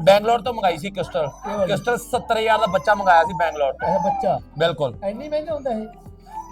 ਬੈਂਗਲੌਰ ਤੋਂ ਮੰਗਾਈ ਸੀ ਕ੍ਰਿਸਟਲ ਇਹ ਵਾਲੀ? ਕ੍ਰਿਸਟਲ 70000 ਦਾ ਬੱਚਾ ਮੰਗਾਇਆ ਸੀ ਬੈਂਗਲੌਰ ਤੋਂ ਇਹ ਬੱਚਾ ਬਿਲਕੁਲ ਇੰਨੀ ਮਹਿੰਗਾ ਹੁੰਦਾ ਇਹ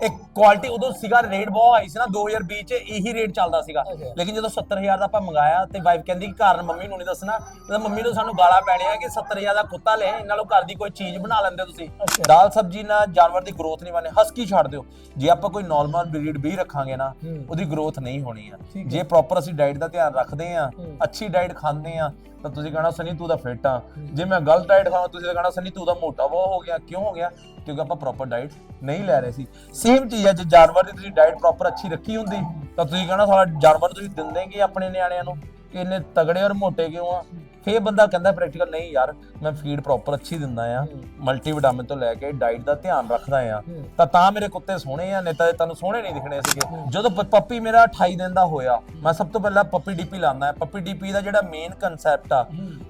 ਇੱਕ ਕੁਆਲਿਟੀ ਉਦੋਂ ਸੀਗਾ ਰੇਟ ਬਹੁਤ ਹਾਈ ਸੀ ਨਾ 2020 ਚ ਇਹੀ ਰੇਟ ਚੱਲਦਾ ਸੀਗਾ ਅੱਛਾ। ਲੇਕਿਨ ਜਦੋਂ 70000 ਦਾ ਆਪਾਂ ਮੰਗਾਇਆ ਤੇ ਵਾਈਫ ਕਹਿੰਦੀ ਕਿ ਘਰ ਮੰਮੀ ਨੂੰ ਨਹੀਂ ਦੱਸਣਾ ਤੇ ਮੰਮੀ ਨੂੰ ਸਾਨੂੰ ਗਾਲਾਂ ਪੈਣੀਆਂ ਕਿ 70000 ਦਾ ਕੁੱਤਾ ਲੈ ਇਹਨਾਂ ਨਾਲੋਂ ਘਰ ਦੀ ਕੋਈ ਚੀਜ਼ ਬਣਾ ਲੈਂਦੇ ਤੁਸੀਂ ਅੱਛਾ। ਦਾਲ ਸਬਜ਼ੀ ਨਾਲ ਜਾਨਵਰ ਦੀ ਗਰੋਥ ਨਹੀਂ ਬਣੇ ਹਸਕੀ ਛੱਡ ਦਿਓ ਜੇ ਆਪਾਂ ਕੋਈ ਨਾਰਮਲ ਬਰੀਡ ਵੀ ਰੱਖਾਂਗੇ ਨਾ ਹੂੰ। ਉਹਦੀ ਗਰੋਥ ਨਹੀਂ ਹੋਣੀ ਆ ਠੀਕ ਹੈ। ਜੇ ਪ੍ਰੋਪਰ ਅਸੀਂ ਡਾਈਟ ਦਾ ਧਿਆਨ ਰੱਖਦੇ ਆ ਹੂੰ। ਅੱਛੀ ਡਾਈਟ ਖਾਂਦੇ ਆ ਤਾਂ ਤੁਸੀਂ ਕਹਣਾ ਸਨੀ ਤੂੰ ਤਾਂ ਫਿੱਟ ਆ। ਜੇ ਮੈਂ ਗਲਤ ਡਾਈਟ ਖਾਵਾਂ, ਤੁਸੀਂ ਤਾਂ ਕਹਣਾ ਸਨੀ ਤੂੰ ਤਾਂ ਮੋਟਾ ਬਹੁਤ ਹੋ ਗਿਆ, ਕਿਉਂ ਹੋ ਗਿਆ? ਕਿਉਂਕਿ ਆਪਾਂ ਪ੍ਰੋਪਰ ਡਾਈਟ ਨਹੀਂ ਲੈ ਰਹੇ ਸੀ। ਸੇਮ ਚੀਜ਼ ਹੈ ਜੇ ਜਾਨਵਰ ਦੀ ਤੁਸੀਂ ਡਾਈਟ ਪ੍ਰੋਪਰ ਅੱਛੀ ਰੱਖੀ ਹੁੰਦੀ, ਤਾਂ ਤੁਸੀਂ ਕਹਣਾ ਸਾਡਾ ਜਾਨਵਰ ਤੁਸੀਂ ਦਿੰਦੇ ਕਿ ਆਪਣੇ ਨਿਆਣਿਆਂ ਨੂੰ ਕਿ ਇੰਨੇ ਤਗੜੇ ਔਰ ਮੋਟੇ ਕਿਉਂ ਆ? ਫੇਰ ਬੰਦਾ ਕਹਿੰਦਾ ਪ੍ਰੈਕਟੀਕਲ ਨਹੀਂ ਯਾਰ ਮੈਂ ਫੀਡ ਪ੍ਰੋਪਰ ਅੱਛੀ ਦਿੰਦਾ ਆ ਮਲਟੀ ਵਿਟਾਮਿਨ ਤੋਂ ਲੈ ਕੇ ਡਾਈਟ ਦਾ ਧਿਆਨ ਰੱਖਦਾ ਆ। ਤਾਂ ਤਾਂ ਮੇਰੇ ਕੁੱਤੇ ਸੋਹਣੇ ਆ ਨਹੀਂ ਤਾਂ ਤੁਹਾਨੂੰ ਸੋਹਣੇ ਨਹੀਂ ਦਿਖਣੇ ਸੀਗੇ। ਜਦੋਂ ਪੱਪੀ ਮੇਰਾ 28 ਦਿਨ ਦਾ ਹੋਇਆ ਮੈਂ ਸਭ ਤੋਂ ਪਹਿਲਾਂ ਪੱਪੀ ਡੀਪੀ ਲਾਉਂਦਾ ਹੈ ਪੱਪੀ ਡੀਪੀ ਦਾ ਜਿਹੜਾ ਮੇਨ ਕਨਸੈਪਟ ਆ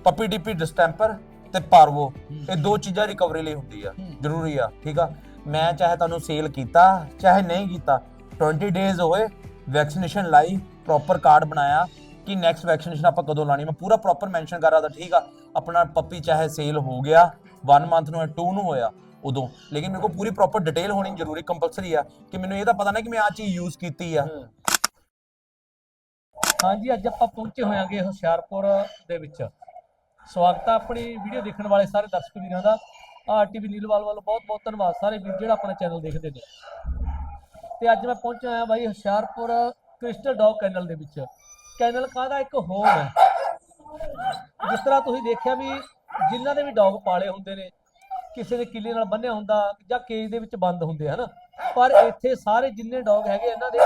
ਪੱਪੀ ਡੀਪੀ ਡਿਸਟੈਂਪਰ ਤੇ ਪਾਰਵੋ ਇਹ ਦੋ ਚੀਜ਼ਾਂ ਰਿਕਵਰੀ ਲਈ ਹੁੰਦੀ ਆ ਜ਼ਰੂਰੀ ਆ ਠੀਕ ਆ? ਮੈਂ ਚਾਹੇ ਤੁਹਾਨੂੰ ਸੇਲ ਕੀਤਾ ਚਾਹੇ ਨਹੀਂ ਕੀਤਾ 20 ਡੇਜ਼ ਹੋਏ ਵੈਕਸੀਨੇਸ਼ਨ ਲਾਈ ਪ੍ਰੋਪਰ ਕਾਰਡ ਬਣਾਇਆ ਕਿ ਨੈਕਸਟ ਵੈਕਸੀਨੇਸ਼ਨ ਆਪਾਂ ਕਦੋਂ ਲਾਣੀ ਮੈਂ ਪੂਰਾ ਪ੍ਰੋਪਰ ਮੈਂਸ਼ਨ ਕਰ ਰਹਾ ਤਾਂ ਠੀਕ ਆ। ਆਪਣਾ ਪੱਪੀ ਚਾਹੇ ਸੇਲ ਹੋ ਗਿਆ 1 ਮੰਥ ਨੂੰ 2 ਨੂੰ ਹੋਇਆ, ਉਦੋਂ। ਲੇਕਿਨ ਮੇਰੇ ਕੋਲ ਪੂਰੀ ਪ੍ਰੋਪਰ ਡਿਟੇਲ ਹੋਣੀ ਜ਼ਰੂਰੀ ਕੰਪਲਸਰੀ ਆ ਕਿ ਮੈਨੂੰ ਇਹ ਤਾਂ ਪਤਾ ਨਾ ਕਿ ਮੈਂ ਆ ਚੀਜ਼ ਯੂਜ਼ ਕੀਤੀ ਆ। ਹਾਂਜੀ, ਅੱਜ ਆਪਾਂ ਪਹੁੰਚੇ ਹੋਇਆਂਗੇ ਹੁਸ਼ਿਆਰਪੁਰ ਦੇ ਵਿੱਚ। ਸਵਾਗਤ ਆ ਆਪਣੀ ਵੀਡੀਓ ਦੇਖਣ ਵਾਲੇ ਸਾਰੇ ਦਰਸ਼ਕ ਵੀਰਾਂ ਦਾ। ਆਰਟੀਵੀ ਨੀਲਵਾਲ ਵੱਲੋਂ ਬਹੁਤ ਬਹੁਤ ਧੰਨਵਾਦ। ਸਾਰੇ ਵੀਰ ਜਿਹੜਾ ਆਪਣਾ ਚੈਨਲ ਦੇਖਦੇ ਨੇ। ਤੇ ਅੱਜ ਮੈਂ ਪਹੁੰਚਿਆ ਹਾਂ ਬਾਈ ਹੁਸ਼ਿਆਰਪੁਰ ਕ੍ਰਿਸਟਲ ਡੌਗ ਕੈਨਲ ਦੇ ਵਿੱਚ। ਕੈਨਲ ਕਾਹਦਾ ਇੱਕ ਹੋਮ ਹੈ? ਜਿਸ ਤਰ੍ਹਾਂ ਤੁਸੀਂ ਦੇਖਿਆ ਵੀ ਜਿਨ੍ਹਾਂ ਦੇ ਵੀ ਡੌਗ ਪਾਲੇ ਹੁੰਦੇ ਨੇ, ਕਿਸੇ ਦੇ ਕਿੱਲੇ ਨਾਲ ਬੰਨਿਆ ਹੁੰਦਾ ਜਾਂ ਕੇਜ ਦੇ ਵਿੱਚ ਬੰਦ ਹੁੰਦੇ ਹਨ? ਪਰ ਇੱਥੇ ਸਾਰੇ ਜਿੰਨੇ ਡੌਗ ਹੈਗੇ ਇਹਨਾਂ ਦੇ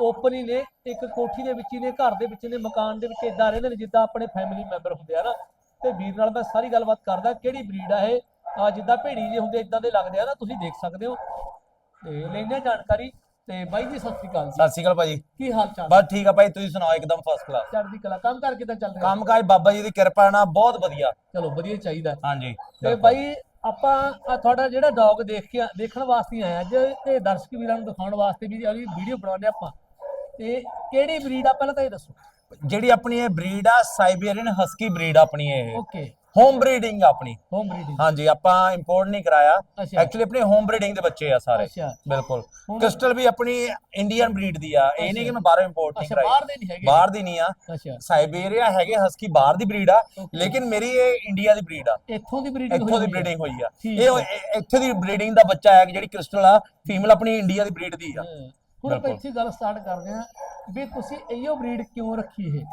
ਓਪਨ ਹੀ ਨੇ, ਇੱਕ ਕੋਠੀ ਦੇ ਵਿੱਚ ਹੀ ਨੇ, ਘਰ ਦੇ ਵਿੱਚ ਨੇ, ਮਕਾਨ ਦੇ ਵਿੱਚ ਇਦਾਂ ਰਹਿੰਦੇ ਨੇ, ਜਿੱਦਾਂ ਆਪਣੇ ਫੈਮਿਲੀ ਮੈਂਬਰ ਹੁੰਦੇ ਆ ਨਾ ਤੇ ਵੀਰ ਨਾਲ ਮੈਂ ਸਾਰੀ ਗੱਲਬਾਤ ਕਰਦਾ, ਕਿਹੜੀ ਬਰੀਡ ਆ ਇਹ? ਜਿੱਦਾਂ ਭੇੜੀ ਜੇ ਹੁੰਦੇ ਇਦਾਂ ਦੇ ਲੱਗਦੇ ਆ ਨਾ ਤੁਸੀਂ ਦੇਖ ਸਕਦੇ ਹੋ। ਤੇ ਲੈਂਦੇ ਹਾਂ ਜਾਣਕਾਰੀ। ਤੇ ਬਾਈ ਜੀ ਸਤਿ ਸ੍ਰੀ ਅਕਾਲ ਜੀ। ਸਤਿ ਸ਼੍ਰੀ ਅਕਾਲ ਭਾਜੀ। ਕੀ ਹਾਲ ਚਾਲ? ਬਸ ਠੀਕ ਆ ਭਾਈ ਤੁਸੀਂ ਸੁਣਾਓ ਇੱਕਦਮ ਫਸਟ ਕਲਾਸ ਚੜ੍ਹਦੀ ਕਲਾ ਕੰਮ ਕਰ ਕਿਦਾਂ ਚੱਲ ਰਿਹਾ? ਕੰਮ ਕਾਜ ਬਾਬਾ ਜੀ ਦੀ ਕਿਰਪਾ ਨਾਲ ਬਹੁਤ ਵਧੀਆ। ਚਲੋ ਵਧੀਆ ਚਾਹੀਦਾ। ਹਾਂਜੀ ਤੇ ਬਾਈ ਆਪਾਂ ਆਹ ਤੁਹਾਡਾ ਜਿਹੜਾ ਡੌਗ ਦੇਖ ਕੇ ਦੇਖਣ ਵਾਸਤੇ ਆਏ ਅੱਜ ਤੇ ਦਰਸ਼ਕ ਵੀਰਾਂ ਨੂੰ ਦਿਖਾਉਣ ਵਾਸਤੇ ਵੀ ਇਹਦੀ ਵੀਡੀਓ ਬਣਾਉਂਦੇ ਆਪਾਂ। ਤੇ ਕਿਹੜੀ ਬਰੀਡ ਆ? ਪਹਿਲਾਂ ਤਾਂ ਇਹ ਦੱਸੋ। ਜਿਹੜੀ ਆਪਣੀ ਇਹ ਬਰੀਡ ਆ ਸਾਈਬੇਰੀਅਨ ਹਸਕੀ ਬਰੀਡ ਆਪਣੀ ਇਹ। ਓਕੇ ਹੋਮ ਬਰੀਡਿੰਗ ਆਪਣੀ। ਹੋਮ ਬਰੀਡਿੰਗ ਹਾਂਜੀ ਆਪਾਂ ਇੰਪੋਰਟ ਨਹੀਂ ਕਰਾਇਆ। ਅੱਛਾ। ਐਕਚੁਅਲੀ ਆਪਣੀ ਹੋਮ ਬਰੀਡਿੰਗ ਦੇ ਬੱਚੇ ਆ ਸਾਰੇ। ਅੱਛਾ। ਬਿਲਕੁਲ। ਹੁਣ- ਕ੍ਰਿਸਟਲ ਵੀ ਆਪਣੀ ਇੰਡੀਅਨ ਬਰੀਡ ਦੀ ਆ। ਇਹ ਨਹੀਂ ਕਿ ਮੈਂ ਬਾਹਰੋਂ ਇੰਪੋਰਟ ਨਹੀਂ ਅੱਛਾ ਕਰਾਈ। ਬਾਹਰ ਦੇ ਨਹੀਂ ਹੈਗੇ। ਬਾਹਰ ਦੀ ਨਹੀਂ ਆ। ਅੱਛਾ। ਸਾਈਬੇਰੀਆ ਹੈਗੇ ਹਸਕੀ ਬਾਹਰ ਦੀ ਬਰੀਡ ਆ। ਲੇਕਿਨ ਮੇਰੀ ਇਹ ਇੰਡੀਆ ਦੀ ਬਰੀਡ ਆ। ਇੱਥੋਂ ਦੀ ਬਰੀਡਿੰਗ ਇੱਥੋਂ ਦੀ ਬਰੀਡਿੰਗ ਹੋਈ ਆ। ਠੀਕ ਇਹ ਇਹ- ਇੱਥੇ ਦੀ ਬਰੀਡਿੰਗ ਦਾ ਬੱਚਾ ਹੈ ਜਿਹੜੀ ਕ੍ਰਿਸਟਲ ਆ ਫੀਮੇਲ ਆਪਣੀ ਇੰਡੀਆ ਦੀ ਬਰੀਡ ਦੀ ਆ। ਹੁਣ ਆਪਾਂ। ਇੱਥੇ ਗੱਲ ਸਟਾਰਟ ਕਰਦੇ ਹਾਂ ਵੀ ਤੁਸੀਂ ਇਹੋ ਬਰੀਡ ਕਿਉਂ ਰੱਖੀ ਇਹ?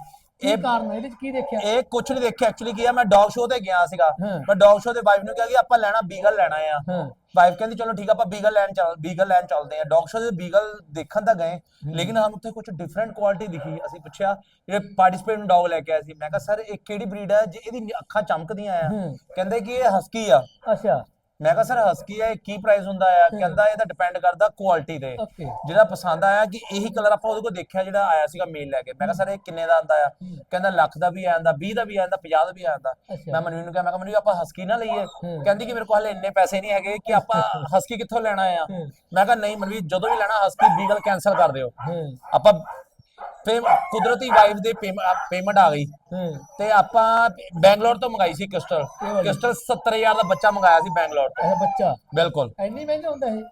ਕੀ ਕਾਰਨ ਹੈ? ਇਹਦੇ ਚ ਕੀ ਦੇਖਿਆ? ਇਹ ਕੁਝ ਨਹੀਂ ਦੇਖਿਆ। ਐਕਚੁਅਲੀ ਕੀ ਆ ਮੈਂ ਡੌਗ ਸ਼ੋਅ ਤੇ ਗਿਆ ਸੀਗਾ। ਹਾਂ। ਮੈਂ ਡੌਗ ਸ਼ੋਅ ਤੇ ਵਾਈਫ ਨੂੰ ਕਿਹਾ ਕਿ ਆਪਾਂ ਲੈਣਾ ਬੀਗਲ ਲੈਣਾ ਆ। ਹਾਂ। ਵਾਈਫ ਕਹਿੰਦੀ ਚਲੋ ਠੀਕ ਆ ਆਪਾਂ ਬੀਗਲ ਲੈਣ ਚੱਲ ਬੀਗਲ ਲੈਣ ਚੱਲਦੇ ਆ ਡੌਗ ਸ਼ੋਅ ਦੇ ਬੀਗਲ ਦੇਖਣ ਤਾਂ ਗਏ ਲੇਕਿਨ ਸਾਨੂੰ ਉੱਥੇ ਕੁਝ ਡਿਫਰੈਂਟ ਕੁਆਲਿਟੀ ਦਿਖੀ। ਅਸੀਂ ਪੁੱਛਿਆ ਜਿਹੜੇ ਪਾਰਟਿਸਪੇਟ ਨੂੰ ਡੌਗ ਲੈ ਕੇ ਆਏ ਸੀ? ਮੈਂ ਕਿਹਾ ਸਰ ਇਹ ਕਿਹੜੀ ਬਰੀਡ ਹੈ ਜੇ ਇਹਦੀ ਅੱਖਾਂ ਚਮਕਦੀਆਂ ਆ। ਹੂੰ। ਕਹਿੰਦੇ ਕਿ ਇਹ ਹਸਕੀ ਆ। ਅੱਛਾ। ਮੈਂ ਕਿਹਾ ਸਰ ਹਸਕੀ ਇਹ ਕੀ ਪ੍ਰਾਈਸ ਹੁੰਦਾ ਆ? ਕਹਿੰਦਾ ਇਹ ਤਾਂ ਡਿਪੈਂਡ ਕਰਦਾ ਕੁਆਲਿਟੀ ਤੇ। ਓਕੇ ਜਿਹੜਾ ਪਸੰਦ ਆਇਆ ਕਿ ਇਹੀ ਕਲਰ ਆਪਾਂ ਉਹਦੇ ਕੋਲ ਦੇਖਿਆ ਜਿਹੜਾ ਆਇਆ ਸੀਗਾ ਮੇਲ ਲੈ ਕੇ। ਮੈਂ ਕਿਹਾ ਸਰ ਇਹ ਕਿੰਨੇ ਦਾ ਆਂਦਾ ਆ? ਕਹਿੰਦਾ ਲੱਖ ਦਾ ਵੀ ਆਂਦਾ 20 ਦਾ ਵੀ ਆਂਦਾ 50 ਦਾ ਵੀ ਆਂਦਾ। ਮੈਂ ਮਨਵੀਰ ਨੂੰ ਕਿਹਾ ਮੈਂ ਕਿਹਾ ਮਨਵੀਰ ਆਪਾਂ ਹਸਕੀ ਨਾ ਲਈਏ। ਹੂੰ। ਕਹਿੰਦੀ ਕਿ ਮੇਰੇ ਕੋਲ ਹਲੇ ਇੰਨੇ ਪੈਸੇ ਨਹੀਂ ਹੈਗੇ ਕਿ ਆਪਾਂ ਹਸਕੀ ਕਿੱਥੋਂ ਲੈਣਾ ਆ। ਹੂੰ। ਮੈਂ ਕਿਹਾ ਨਹੀਂ ਮਨਵੀਰ ਜਦੋਂ ਵੀ ਲੈਣਾ ਹਸਕੀ ਬੀਗਲ ਕੈਨਸਲ ਕਰ ਦਿਓ। ਹੂੰ ਆਪਾਂ ਫੇ ਕੁਦਰਤੀ ਵਾਈਫ ਦੇ ਪੇਮੈਂਟ ਆ ਗਈ। ਤੇ ਆਪਾਂ ਬੈਂਗਲੌਰ ਤੋਂ ਮੰਗਾਈ ਸੀ ਕ੍ਰਿਸਟਲ? ਕ੍ਰਿਸਟਲ 70000 ਦਾ ਬੱਚਾ ਮੰਗਾਇਆ ਸੀ ਬੈਂਗਲੌਰ ਤੋਂ। ਇਹ ਬੱਚਾ? ਬਿਲਕੁਲ। ਇੰਨੀ ਮਹਿੰਗਾ ਹੁੰਦਾ ਇਹ?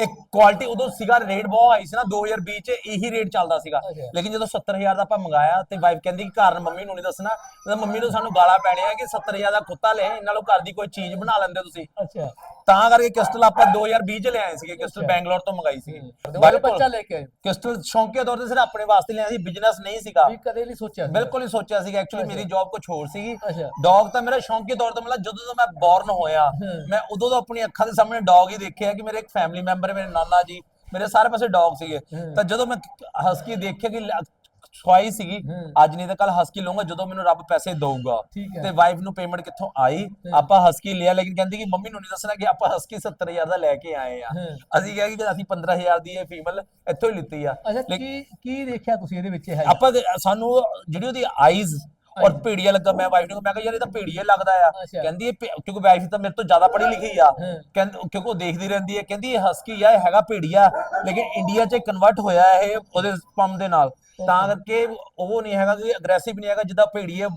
ਇੱਕ ਕੁਆਲਿਟੀ ਉਦੋਂ ਸੀਗਾ ਰੇਟ ਬਹੁਤ ਹਾਈ ਸੀ ਨਾ 2020 ਚ ਇਹੀ ਰੇਟ ਚੱਲਦਾ ਸੀਗਾ। ਲੇਕਿਨ ਜਦੋਂ 70000 ਦਾ ਆਪਾਂ ਮੰਗਾਇਆ ਤੇ ਵਾਈਫ ਕਹਿੰਦੀ ਕਿ ਘਰ ਮੰਮੀ ਨੂੰ ਨਹੀਂ ਦੱਸਣਾ ਤੇ ਮੰਮੀ ਨੂੰ ਸਾਨੂੰ ਗਾਲਾਂ ਪੈਣੀਆਂ ਕਿ 70000 ਦਾ ਕੁੱਤਾ ਲੈ ਇਹਨਾਂ ਨਾਲੋਂ ਘਰ ਦੀ ਕੋਈ ਚੀਜ਼ ਬਣਾ ਲੈਂਦੇ ਤੁਸੀਂ। ਅੱਛਾ। ਤਾਂ ਕਰਕੇ ਕ੍ਰਿਸਟਲ ਆਪਾਂ 2020 ਚ ਲਿਆਏ ਸੀਗੇ ਕ੍ਰਿਸਟਲ ਬੈਂਗਲੌਰ ਤੋਂ ਮੰਗਾਈ ਸੀ ਦੁਬਾਰਾ ਬੱਚਾ ਲੈ ਕੇ ਆਏ। ਕ੍ਰਿਸਟਲ ਸ਼ੌਂਕੀਆ ਤੌਰ ਤੇ ਸਿਰਫ ਆਪਣੇ ਵਾਸਤੇ ਲਿਆਏ ਸੀ ਬਿਜ਼ਨਸ ਨਹੀਂ ਸੀਗਾ। ਵੀ ਕਦੇ ਨਹੀਂ ਸੋਚਿਆ ਸੀ। ਬਿਲਕੁਲ ਹੀ ਸੋਚਿਆ ਸੀਗਾ। ਐਕਚੁਅਲੀ ਮੇਰੀ ਜੌਬ ਕੁਝ ਹੋਰ ਸੀਗੀ। ਡੌਗ ਤਾਂ ਮੇਰਾ ਸ਼ੌਂਕੀ ਤੌਰ ਤੇ ਮਤਲਬ ਜਦੋਂ ਤੋਂ ਮੈਂ ਬੌਰਨ ਹੋਇਆ। ਮੈਂ ਉਦੋਂ ਤੋਂ ਆਪਣੀ ਅੱਖਾਂ ਦੇ ਸਾਹਮਣੇ ਡੌਗ ਹੀ ਦੇਖਿਆ ਕਿ ਮੇਰੇ ਇੱਕ ਫੈਮਿਲੀ ਮੈਂਬਰ ਮੇਰੇ ਨਾਨਾ ਜੀ ਮੇਰੇ ਸਾਰੇ ਪਾਸੇ ਡੌਗ ਸੀਗੇ। ਤਾਂ ਜਦੋਂ ਮੈਂ ਹਸਕੀ ਦੇਖਿਆ ਕਿ ਸਵਾਈ ਸੀਗੀ। ਅੱਜ ਨਹੀਂ ਤਾਂ ਕੱਲ ਹਸਕੀ ਲਵਾਂਗਾ ਜਦੋਂ ਮੈਨੂੰ ਰੱਬ ਪੈਸੇ ਦਊਗਾ। ਤੇ ਵਾਈਫ ਨੂੰ ਪੇਮੈਂਟ ਕਿੱਥੋਂ ਆਈ? ਆਪਾਂ ਹਸਕੀ ਲਿਆ ਲੇਕਿਨ ਕਹਿੰਦੀ ਕਿ ਮੰਮੀ ਨੂੰ ਨਹੀਂ ਦੱਸਣਾ ਕਿ ਆਪਾਂ ਹਸਕੀ 70000 ਦਾ ਲੈ ਕੇ ਆਏ ਆ। ਅਸੀਂ ਕਿਹਾ ਕਿ ਅਸੀਂ 15000 ਦੀ ਇਹ ਫੀਮੇਲ ਇੱਥੋਂ ਹੀ ਲਿੱਤੀ ਆ। ਅੱਛਾ ਕੀ ਕੀ ਦੇਖਿਆ ਤੁਸੀਂ ਇਹਦੇ ਵਿੱਚ ਹੈ ਆਪਾਂ ਸਾਨੂੰ ਜਿਹੜੀ ਉਹਦੀ ਆਈਜ਼ ਔਰ ਭੇੜੀਆ ਲੱਗਾ ਮੈਂ ਵਾਈਫ ਨੂੰ ਮੈਂ ਕਿਹਾ ਯਾਰ ਇਹ ਤਾਂ ਭੇੜੀਆ ਲੱਗਦਾ ਆ। ਅੱਛਾ। ਕਹਿੰਦੀ ਇਹ ਭੇ- ਕਿਉਂਕਿ ਵਾਈਫ ਤਾਂ ਮੇਰੇ ਤੋਂ ਜ਼ਿਆਦਾ ਪੜ੍ਹੀ ਲਿਖੀ ਆ। ਹਾਂ। ਕਹਿੰਦੀ ਕਿਉਂਕਿ ਉਹ ਦੇਖਦੀ ਰਹਿੰਦੀ ਹੈ। ਕਹਿੰਦੀ ਇਹ ਹਸਕੀ ਆ ਇਹ ਹੈਗਾ ਭੇੜੀਆ ਲੇਕਿਨ ਇੰਡੀਆ 'ਚ ਕਨਵਰਟ ਹੋਇਆ ਇਹ ਉਹਦੇ ਸਪਮ ਦੇ ਨਾਲ। ਤਾਂ ਕਰਕੇ ਉਹ ਨਹੀਂ ਹੈਗਾ ਕਿ ਅਗਰੈਸਿਵ ਨਹੀਂ ਹੈਗਾ ਜਿੱਦਾਂ ਭੇੜੀਏ